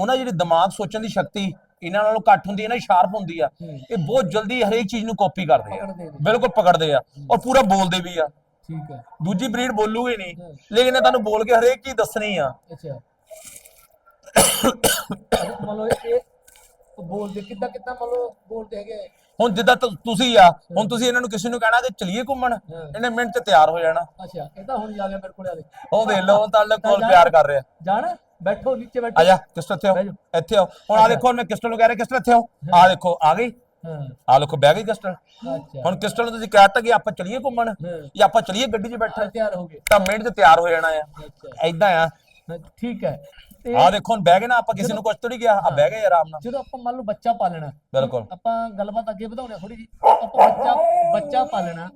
ਉਹਨਾਂ ਜਿਹੜੀ ਦਿਮਾਗ ਸੋਚਣ ਦੀ ਸ਼ਕਤੀ ਇਹਨਾਂ ਨਾਲੋਂ ਘੱਟ ਹੁੰਦੀ ਹੈ ਨਾ ਸ਼ਾਰਪ ਹੁੰਦੀ ਆ। ਇਹ ਬਹੁਤ ਜਲਦੀ ਹਰੇਕ ਚੀਜ਼ ਨੂੰ ਕਾਪੀ ਕਰਦੇ ਆ। ਪਕੜਦੇ ਨੇ। ਬਿਲਕੁਲ ਪਕੜਦੇ ਆ ਔਰ ਪੂਰਾ ਬੋਲਦੇ ਵੀ ਆ। ਠੀਕ ਹੈ ਦੂਜੀ ਬਰੀਡ ਬੋਲੂਗੀ ਨਹੀਂ। ਲੇਕਿਨ ਇਹ ਤੁਹਾਨੂੰ ਬੋਲ ਕੇ ਹਰੇਕ ਚੀਜ਼ ਦੱਸਣੀ ਆ। ਅੱਛਾ। ਅੱਛਾ, ਮੰਨ ਲਓ ਇਹ ਇਹ ਬੋਲਦੇ ਕਿੱਦਾਂ ਕਿੱਦਾਂ ਮੰਨ ਲਓ ਬੋਲਦੇ ਹੈਗੇ? ਆ। ਹੁਣ ਜਿੱਦਾਂ ਤੁ- ਤੁਸੀਂ ਆ ਹੁਣ ਤੁਸੀਂ ਇਹਨਾਂ ਨੂੰ ਕਿਸੇ ਨੂੰ ਕਹਿਣਾ ਕਿ ਚਲੀਏ ਘੁੰਮਣ। ਇਹਨੇ ਮਿੰਟ 'ਚ ਤਿਆਰ ਹੋ ਜਾਣਾ। ਅੱਛਾ ਇਹ ਤਾਂ ਹੁਣ ਆ ਗਿਆ ਮੇਰੇ ਕੋਲ ਆ ਦੇ ਉਹ ਦੇਖ ਲਓ ਤੁਹਾਡੇ ਕੋਲ ਪਿਆਰ ਕਰ ਰਿਹਾ। ਜਾਣ? ਬੈਠੋ ਨੀਚੇ ਬੈਠੋ। ਆ ਜਾ ਕਿਸਟਰ ਇੱਥੇ ਆਓ। ਜਾਓ। ਇੱਥੇ ਆਓ। ਹੁਣ ਆ ਦੇਖੋ ਮੈਂ ਕਿਸਟਰ ਨੂੰ ਕਹਿ ਰਿਹਾ ਕਿਸਟਰ ਇੱਥੇ ਆਓ? ਆ ਦੇਖੋ ਆ ਗਈ। ਹਾਂ। ਆ ਦੇਖੋ ਬਹਿ ਗਈ ਕਿਸਟਰ ਅੱਛਾ। ਹੁਣ ਕਿਸਟਰ ਨੂੰ ਤੁਸੀਂ ਕਹਿਤਾ ਕਿ ਆਪਾਂ ਚਲੀਏ ਘੁੰਮਣ। ਹੂੰ। ਜਾਂ ਆਪਾਂ ਚਲੀਏ ਗੱਡੀ 'ਚ ਬੈਠੇ ਤਿਆਰ ਹੋ ਗਏ। ਤਾਂ ਮਿੰਟ 'ਚ ਤਿਆਰ ਹੋ ਜਾਣਾ ਆ। ਅੱਛਾ। ਐਦਾਂ ਆ। ਹਾਂ, ਠੀਕ ਹੈ। ਤੇ ਆ ਦੇਖੋ ਹੁਣ ਬਹਿ ਗਏ ਨਾ ਆਪਾਂ ਕਿਸੇ ਨੂੰ ਕੁਛ ਥੋੜੀ ਗਿਆ ਆ ਬਹਿ ਗਏ ਆਰਾਮ ਨਾਲ। ਜਦੋਂ ਆਪਾਂ ਮੰਨ ਲਓ ਬੱਚਾ ਪਾਲਣਾ। ਬਿਲਕੁਲ। ਆਪਾਂ ਗੱਲਬਾਤ ਅੱਗੇ ਵਧਾਉਣੀ ਥੋੜੀ ਜੀ ਆਪਾਂ ਬੱਚਾ ਬੱਚਾ ਪਾਲਣਾ।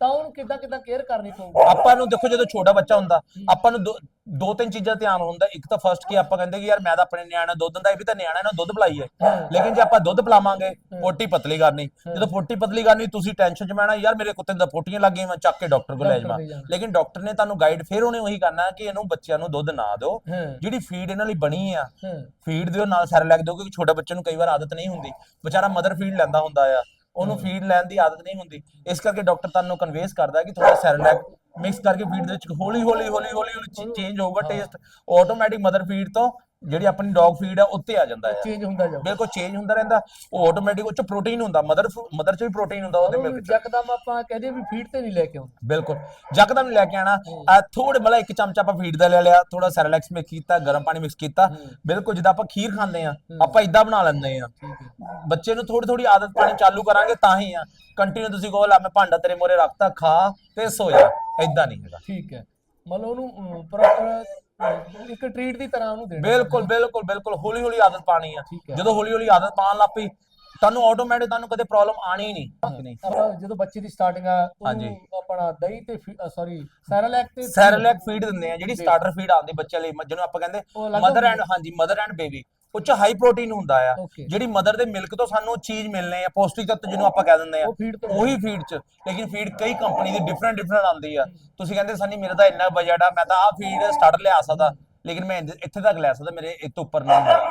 ਤਾਂ ਉਹਨੂੰ ਕਿੱਦਾਂ ਕਿੱਦਾਂ ਕੇਅਰ ਕਰਨੀ ਪਊਗੀ? ਆਪਾਂ ਨੂੰ ਦੇਖੋ ਜਦੋਂ ਛੋਟਾ ਬੱਚਾ ਹੁੰਦਾ ਆਪਾਂ ਨੂੰ ਦੋ- ਦੋ ਤਿੰਨ ਚੀਜ਼ਾਂ ਧਿਆਨ ਹੁੰਦਾ। ਇੱਕ ਤਾਂ ਫਰਸਟ ਕਿ ਆਪਾਂ ਕਹਿੰਦੇ ਕਿ ਯਾਰ ਮੈਂ ਤਾਂ ਆਪਣੇ ਨਿਆਣੇ ਦੁੱਧ ਦਿੰਦਾ ਇਹ ਵੀ ਤਾਂ ਨਿਆਣਾ ਇਹਨੂੰ ਦੁੱਧ ਪਿਲਾਈਏ ਲੇਕਿਨ ਜੇ ਆਪਾਂ ਦੁੱਧ ਪਿਲਾਵਾਂਗੇ ਪੋਟੀ ਪਤਲੀ ਕਰਨੀ। ਜਦੋਂ ਪੋਟੀ ਪਤਲੀ ਕਰਨੀ ਤੁਸੀਂ ਟੈਨਸ਼ਨ ਚ ਮੈਣਾ ਯਾਰ ਮੇਰੇ ਕੁੱਤੇ ਨੂੰ ਤਾਂ ਪੋਟੀਆਂ ਲੱਗ ਗਈਆਂ ਮੈਂ ਚੱਕ ਕੇ ਡਾਕਟਰ ਕੋਲ ਲੈ ਡਾਕਟਰ ਜਾਵਾਂ। ਜਾਣਾ। ਲੇਕਿਨ ਡਾਕਟਰ ਨੇ ਤੁਹਾਨੂੰ ਗਾਈਡ ਫਿਰ ਉਹਨੇ ਉਹੀ ਕਰਨਾ ਕਿ ਇਹਨੂੰ ਬੱਚਿਆਂ ਨੂੰ ਦੁੱਧ ਨਾ ਦਿਓ। ਹਾਂ। ਜਿਹੜੀ ਫੀਡ ਇਹਨਾਂ ਲਈ ਬਣੀ ਆ ਹਾਂ। ਫੀਡ ਦਿਓ ਨਾਲ ਸੈਰਲੈਕ ਦਿਓ ਕਿਉਂਕਿ ਛੋਟੇ ਬੱਚੇ ਨੂੰ ਕਈ ਵਾਰ ਆਦਤ ਨਹੀਂ ਹੁੰਦੀ। ਵਿਚਾਰਾ ਮਦਰ ਫੀਡ ਲੈਂਦਾ ਹੁੰਦਾ ਆ। ਉਹਨੂੰ ਫੀਡ ਲੈਣ ਦੀ ਆਦਤ ਨਹੀਂ ਹੁੰਦੀ। ਇਸ ਕਰਕੇ ਡਾਕਟਰ ਤੁਹਾਨੂੰ ਕਨਵੇਸ ਕਰਦਾ ਕਿ ਥੋੜਾ ਸੈਰਲੈਕ ਮਿਕਸ ਕਰਕੇ ਫੀਡ ਦੇ ਵਿੱਚ ਹੌਲੀ ਹੌਲੀ ਹੌਲੀ ਹੌਲੀ ਹੌਲੀ ਚੇਂਜ ਹੋਊਗਾ ਟੇਸਟ ਆਟੋਮੈਟਿਕ ਮਦਰ ਫੀਡ ਤੋਂ ਜਿਹੜੀ ਆਪਣੀ ਡੌਗ ਫੀਡ ਆ ਉੱਤੇ ਆ ਜਾਂਦਾ ਹੈ ਚੇਂਜ ਹੁੰਦਾ ਜਾਊਗਾ ਬਿਲਕੁਲ ਚੇਂਜ ਹੁੰਦਾ ਰਹਿੰਦਾ। ਉਹ ਆਟੋਮੈਟਿਕ ਉਹ ਚ ਪ੍ਰੋਟੀਨ ਹੁੰਦਾ ਮਦਰ ਮਦਰ ਚ ਵੀ ਪ੍ਰੋਟੀਨ ਹੁੰਦਾ ਉਹਦੇ ਮਿਲਕ ਚ। ਯਕਦਮ ਆਪਾਂ ਕਹਦੇ ਵੀ ਫੀਡ ਤੇ ਨਹੀਂ ਲੈ ਕੇ ਆਉਂਦੇ। ਬਿਲਕੁਲ। ਜਕਦਮ ਲੈ ਕੇ ਆਣਾ। ਥੋੜੇ ਮਤਲਬ ਇੱਕ ਚਮਚਾ ਆਪਾਂ ਫੀਡ ਦਾ ਲੈ ਲਿਆ ਥੋੜਾ ਸੈਰਲੈਕਸ ਮਿਕਸ ਕੀਤਾ ਗਰਮ ਪਾਣੀ ਮਿਕਸ ਕੀਤਾ। ਬਿਲਕੁਲ ਜਿੱਦਾਂ ਆਪਾਂ ਖੀਰ ਖਾਂਦੇ ਆ ਆਪਾਂ ਇਦਾਂ ਬਣਾ ਲੈਂਦੇ ਆ। ਬੱਚੇ ਨੂੰ ਥੋੜੀ ਥੋੜੀ ਆਦਤ ਪਾਣੀ ਚਾਲੂ ਕਰਾਂਗੇ ਤਾਂ ਹੀ ਆ। ਕੰਟੀਨਿਊ ਤੁਸੀਂ ਕਹੋ ਲਾ ਮੈਂ ਭਾਂਡਾ ਤੇਰੇ ਮੋਰੇ ਰੱਖਤਾ ਖਾ ਤੇ ਸੋ ਜਾ। ਇਦਾਂ ਨਹੀਂ ਹੈਗਾ। ਠੀਕ ਹੈ। ਮਤਲਬ ਉਹਨੂੰ ਪ੍ਰੋਪਰ ਇੱਕ ਟ੍ਰੀਟ ਦੀ ਤਰ੍ਹਾਂ ਉਹਨੂੰ ਦੇਣਾ ਬਿਲਕੁਲ ਬਿਲਕੁਲ ਬਿਲਕੁਲ। ਹੌਲੀ ਹੌਲੀ ਆਦਤ ਪਾਣੀ ਆ। ਠੀਕ ਹੈ। ਜਦੋਂ ਹੌਲੀ ਹੌਲੀ ਆਦਤ ਪਾਣ ਲੱਪੀ ਤੁਹਾਨੂੰ ਆਟੋਮੈਟਿਕ ਤੁਹਾਨੂੰ ਕਦੇ ਪ੍ਰੋਬਲਮ ਆਣੀ ਹੀ ਨਹੀਂ। ਜਦੋਂ ਬੱਚੇ ਦੀ ਸਟਾਰਟਿੰਗ ਆ ਹਾਂਜੀ। ਉਹਨੂੰ ਆਪਣਾ ਦਹੀਂ ਤੇ ਸੌਰੀ ਸੈਰਲੈਕ ਤੇ ਸੈਰਲੈਕ ਫੀਡ ਦਿੰਦੇ ਆ ਜਿਹੜੀ ਸਟਾਰਟਰ ਫੀਡ ਆਉਂਦੀ ਬੱਚੇ ਲਈ ਜਿਹਨੂੰ ਆਪਾਂ ਕਹਿੰਦੇ ਉਹ ਅਲੱਗ ਮਦਰ ਹੁੰਦੀ ਐਂਡ ਹਾਂਜੀ ਮਦਰ ਐਂਡ ਬੇਬੀ ਉਹ ਚ ਹਾਈ ਪ੍ਰੋਟੀਨ ਹੁੰਦਾ ਆ। Okay. ਜਿਹੜੀ ਮਦਰ ਦੇ ਮਿਲਕ ਤੋਂ ਸਾਨੂੰ ਚੀਜ਼ ਮਿਲਨੇ ਆ ਪੌਸ਼ਟਿਕ ਤੱਤ ਜਿਹਨੂੰ ਆਪਾਂ ਕਹਿ ਦਿੰਦੇ ਆ। ਉਹ ਫੀਡ ਤੋਂ ਉਹੀ ਫੀਡ ਚ। ਲੇਕਿਨ ਫੀਡ ਕਈ ਕੰਪਨੀ ਦੀ ਡਿਫਰੈਂਟ ਡਿਫਰੈਂਟ ਆਉਂਦੀ ਆ। ਤੁਸੀਂ ਕਹਿੰਦੇ ਸਨੀ ਮੇਰੇ ਤਾਂ ਇੰਨਾ ਬਜਟ ਆ ਮੈਂ ਤਾਂ ਆਹ ਫੀਡ ਸਟਾਰਟਰ ਲਿਆ ਸਕਦਾ। ਲੇਕਿਨ ਮੈਂ ਇੱਥੇ ਤੱਕ ਲੈ ਸਕਦਾ ਮੇਰੇ ਇਹ ਤੋਂ ਉੱਪਰ ਨਹੀਂ ਹੈਗਾ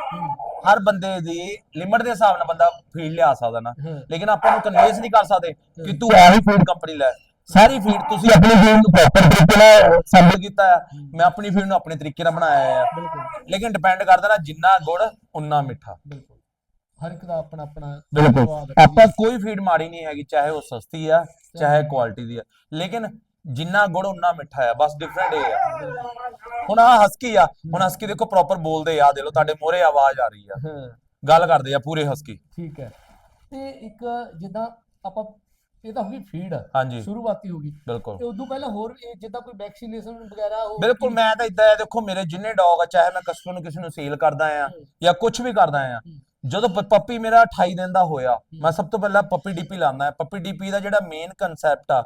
ਹਰ ਬੰਦੇ ਦੀ ਲਿਮਟ ਦੇ ਹਿਸਾਬ ਨਾਲ ਬੰਦਾ ਫੀਡ ਲਿਆ ਸਕਦਾ ਨਾ। ਹੂੰ। ਲੇਕਿਨ ਆਪਾਂ ਨੂੰ ਕਨਵੇਂਸ ਨਹੀਂ ਕਰ ਸਕਦੇ ਕਿ ਤੂੰ ਇਹੀ ਫੀਡ ਕੰਪਨੀ ਲੈ। ਸਾਰੀ ਫੀਡ ਤੁਸੀਂ ਆਪਣੀ ਫੀਡ ਨੂੰ ਪ੍ਰੋਪਰ ਤਰੀਕੇ ਨਾਲ ਸੈਂਪਲ ਕੀਤਾ ਹੈ ਮੈਂ ਆਪਣੀ ਫੀਡ ਨੂੰ ਆਪਣੇ ਤਰੀਕੇ ਨਾਲ ਬਣਾਇਆ ਹੈ ਬਿਲਕੁਲ। ਲੇਕਿਨ ਡਿਪੈਂਡ ਕਰਦਾ ਨਾ ਜਿੰਨਾ ਗੁੜ ਉਨਾ ਮਿੱਠਾ। ਬਿਲਕੁਲ। ਹਰ ਇੱਕ ਦਾ ਆਪਣਾ ਆਪਣਾ ਬਿਲਕੁਲ। ਸਵਾਦ ਹੈ। ਆਪਾਂ ਕੋਈ ਫੀਡ ਮਾੜੀ ਨਹੀਂ ਹੈਗੀ ਚਾਹੇ ਉਹ ਸਸਤੀ ਆ ਚਾਹੇ ਕੁਆਲਿਟੀ ਦੀ ਆ। ਲੇਕਿਨ ਜਿੰਨਾ ਗੁੜ ਉਨਾ ਮਿੱਠਾ ਆ। ਬਸ ਡਿਫਰੈਂਟ ਇਹ ਆ। ਹੁਣ ਆ ਹਸਕੀ ਆ। ਹੁਣ ਹਸਕੀ ਦੇਖੋ ਪ੍ਰੋਪਰ ਬੋਲਦੇ ਆ। ਦੇ ਲੋ ਤੁਹਾਡੇ ਮੋਰੇ ਆਵਾਜ਼ ਆ ਰਹੀ ਆ। ਹਾਂ। ਗੱਲ ਕਰਦੇ ਆ ਪੂਰੇ ਹਸਕੀ ਠੀਕ ਹੈ। ਤੇ ਇੱਕ ਜਿੱਦਾਂ ਆਪਾਂ ਇਹ ਤਾਂ ਹੋ ਗਈ ਫੀਡ ਹਾਂਜੀ। ਸ਼ੁਰੂਆਤੀ ਹੋ ਗਈ। ਬਿਲਕੁਲ। ਤੇ ਉਦੋਂ ਪਹਿਲਾਂ ਹੋਰ ਇਹ ਜਿੱਦਾਂ ਕੋਈ ਵੈਕਸੀਨੇਸ਼ਨ ਵਗੈਰਾ ਉਹ ਬਿਲਕੁਲ ਮੈਂ ਤਾਂ ਇਦਾਂ ਹੈ ਦੇਖੋ ਮੇਰੇ ਜਿੰਨੇ ਡੌਗ ਆ ਚਾਹੇ ਮੈਂ ਕਸਟਮਰ ਨੂੰ ਕਿਸੇ ਨੂੰ ਸੇਲ ਕਰਦਾ ਆ ਜਾਂ ਕੁਝ ਵੀ ਕਰਦਾ ਆ ਜਦੋਂ ਪੱਪੀ ਮੇਰਾ 28 ਦਿਨ ਦਾ ਹੋਇਆ ਮੈਂ ਸਭ ਤੋਂ ਪਹਿਲਾਂ ਪੱਪੀ ਡੀਪੀ ਲਾਉਂਦਾ ਆ ਪੱਪੀ ਡੀਪੀ ਦਾ ਜਿਹੜਾ ਮੇਨ ਕਨਸੈਪਟ ਆ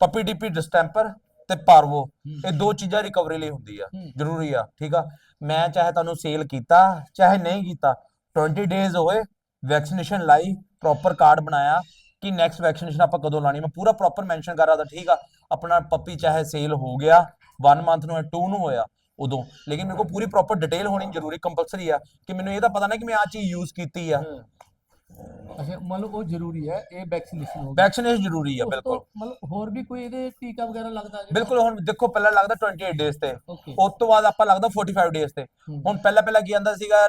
ਪੱਪੀ ਡੀਪੀ ਡਿਸਟੈਂਪਰ ਤੇ ਪਾਰਵੋ ਇਹ ਦੋ ਚੀਜ਼ਾਂ ਰਿਕਵਰੀ ਲਈ ਹੁੰਦੀ ਆ। ਜ਼ਰੂਰੀ ਆ ਠੀਕ ਆ? ਮੈਂ ਚਾਹੇ ਤੁਹਾਨੂੰ ਸੇਲ ਕੀਤਾ ਚਾਹੇ ਨਹੀਂ ਕੀਤਾ 20 ਡੇਜ਼ ਹੋਏ ਵੈਕਸੀਨੇਸ਼ਨ ਲਾਈ ਪ੍ਰੋਪਰ ਕਾਰਡ ਬਣਾਇਆ ਕਿ ਨੈਕਸਟ ਵੈਕਸੀਨੇਸ਼ਨ ਆਪਾਂ ਕਦੋਂ ਲਾਣੀ ਮੈਂ ਪੂਰਾ ਪ੍ਰੋਪਰ ਮੈਂਸ਼ਨ ਕਰ ਰਹਾ ਤਾਂ ਠੀਕ ਆ। ਆਪਣਾ ਪੱਪੀ ਚਾਹੇ ਸੇਲ ਹੋ ਗਿਆ 1 ਮੰਥ ਨੂੰ 2 ਨੂੰ ਹੋਇਆ ਉਦੋਂ। ਲੇਕਿਨ ਮੇਰੇ ਕੋਲ ਪੂਰੀ ਪ੍ਰੋਪਰ ਡਿਟੇਲ ਹੋਣੀ ਜ਼ਰੂਰੀ ਕੰਪਲਸਰੀ ਆ ਕਿ ਮੈਨੂੰ ਇਹ ਤਾਂ ਪਤਾ ਨਾ ਕਿ ਮੈਂ ਆ ਚੀਜ਼ ਯੂਜ਼ ਕੀਤੀ ਆ। ਹਾਂ। ਅੱਛਾ ਮਤਲਬ ਉਹ ਜ਼ਰੂਰੀ ਹੈ ਇਹ ਵੈਕਸੀਨੇਸ਼ਨ ਹੋ ਵੈਕਸੀਨੇਸ਼ਨ ਜ਼ਰੂਰੀ ਆ ਬਿਲਕੁਲ। ਮਤਲਬ ਹੋਰ ਵੀ ਕੋਈ ਇਹਦੇ ਟੀਕਾ ਵਗੈਰਾ ਲੱਗਦਾ ਜੀ ਬਿਲਕੁਲ ਹੁਣ ਦੇਖੋ ਪਹਿਲਾਂ ਲੱਗਦਾ 28 ਡੇਜ਼ ਤੇ। ਉਸ ਤੋਂ ਬਾਅਦ ਆਪਾਂ ਲੱਗਦਾ 45 ਡੇਜ਼ ਤੇ। ਹੂੰ। ਹੁਣ ਪਹਿਲਾਂ ਪਹਿਲਾਂ ਕੀ ਆਂਦਾ ਸੀਗਾ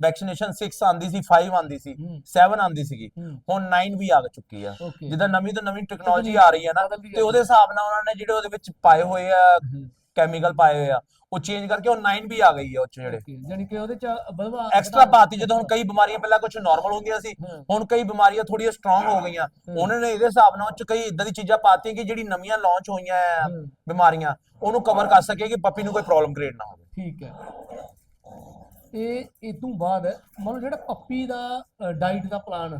ਵੈਕਸੀਨੇਸ਼ਨ 6 ਆਂਦੀ ਸੀ 5 ਆਂਦੀ ਸੀ ਹੂੰ। 7 ਆਂਦੀ ਸੀਗੀ। ਹੂੰ। ਹੁਣ 9 ਵੀ ਆ ਚੁੱਕੀ ਆ। ਜਿੱਦਾਂ ਨਵੀਂ ਤੋਂ ਨਵੀਂ ਟੈਕਨੋਲੋਜੀ ਆ ਰਹੀ ਹੈ ਨਾ ਤੇ ਉਹਦੇ ਹਿਸਾਬ ਨਾਲ ਉਹਨਾਂ ਨੇ ਜਿਹੜੇ ਉਹਦੇ ਵਿੱਚ ਪਾਏ ਹੋਏ ਆ ਕੈਮੀਕਲ ਪਾਏ ਹੋਏ ਆ ਉਹ ਚੇਂਜ ਕਰਕੇ ਉਹ 9 ਵੀ ਆ ਗਈ ਆ ਉਹ 'ਚ ਜਿਹੜੇ। ਜਾਨੀ ਕਿ ਉਹਦੇ ਚ ਵਧਵਾ ਐਕਸਟਰਾ ਪਾਤੀ ਜਦੋਂ ਹੁਣ ਕਈ ਬਿਮਾਰੀਆਂ ਪਹਿਲਾਂ ਕੁਝ ਨਾਰਮਲ ਹੁੰਦੀਆਂ ਸੀ ਹੂੰ। ਹੁਣ ਕਈ ਬਿਮਾਰੀਆਂ ਥੋੜੀਆਂ ਸਟਰੋਂਗ ਹੋ ਗਈਆਂ। ਉਹਨਾਂ ਨੇ ਇਹਦੇ ਹਿਸਾਬ ਨਾਲ ਉਹ 'ਚ ਕਈ ਇਦਾਂ ਦੀ ਚੀਜ਼ਾਂ ਪਾਤੀਆਂ ਕਿ ਜਿਹੜੀ ਨਵੀਆਂ ਲਾਂਚ ਹੋਈਆਂ ਹੂੰ। ਬਿਮਾਰੀਆਂ ਉਹਨੂੰ ਕਵਰ ਕਰ ਸਕੇ ਕਿ ਪੱਪੀ ਨੂੰ ਕੋਈ ਪ੍ਰੋਬਲਮ ਕ੍ਰੀਏਟ ਨਾ ਹੋਵੇ। ਠੀਕ ਹੈ। ਇਹ ਇਹ ਤੋਂ ਬਾਅਦ ਮਤਲਬ ਜਿਹੜਾ ਪੱਪੀ ਦਾ ਡਾਈਟ ਦਾ ਪਲਾਨ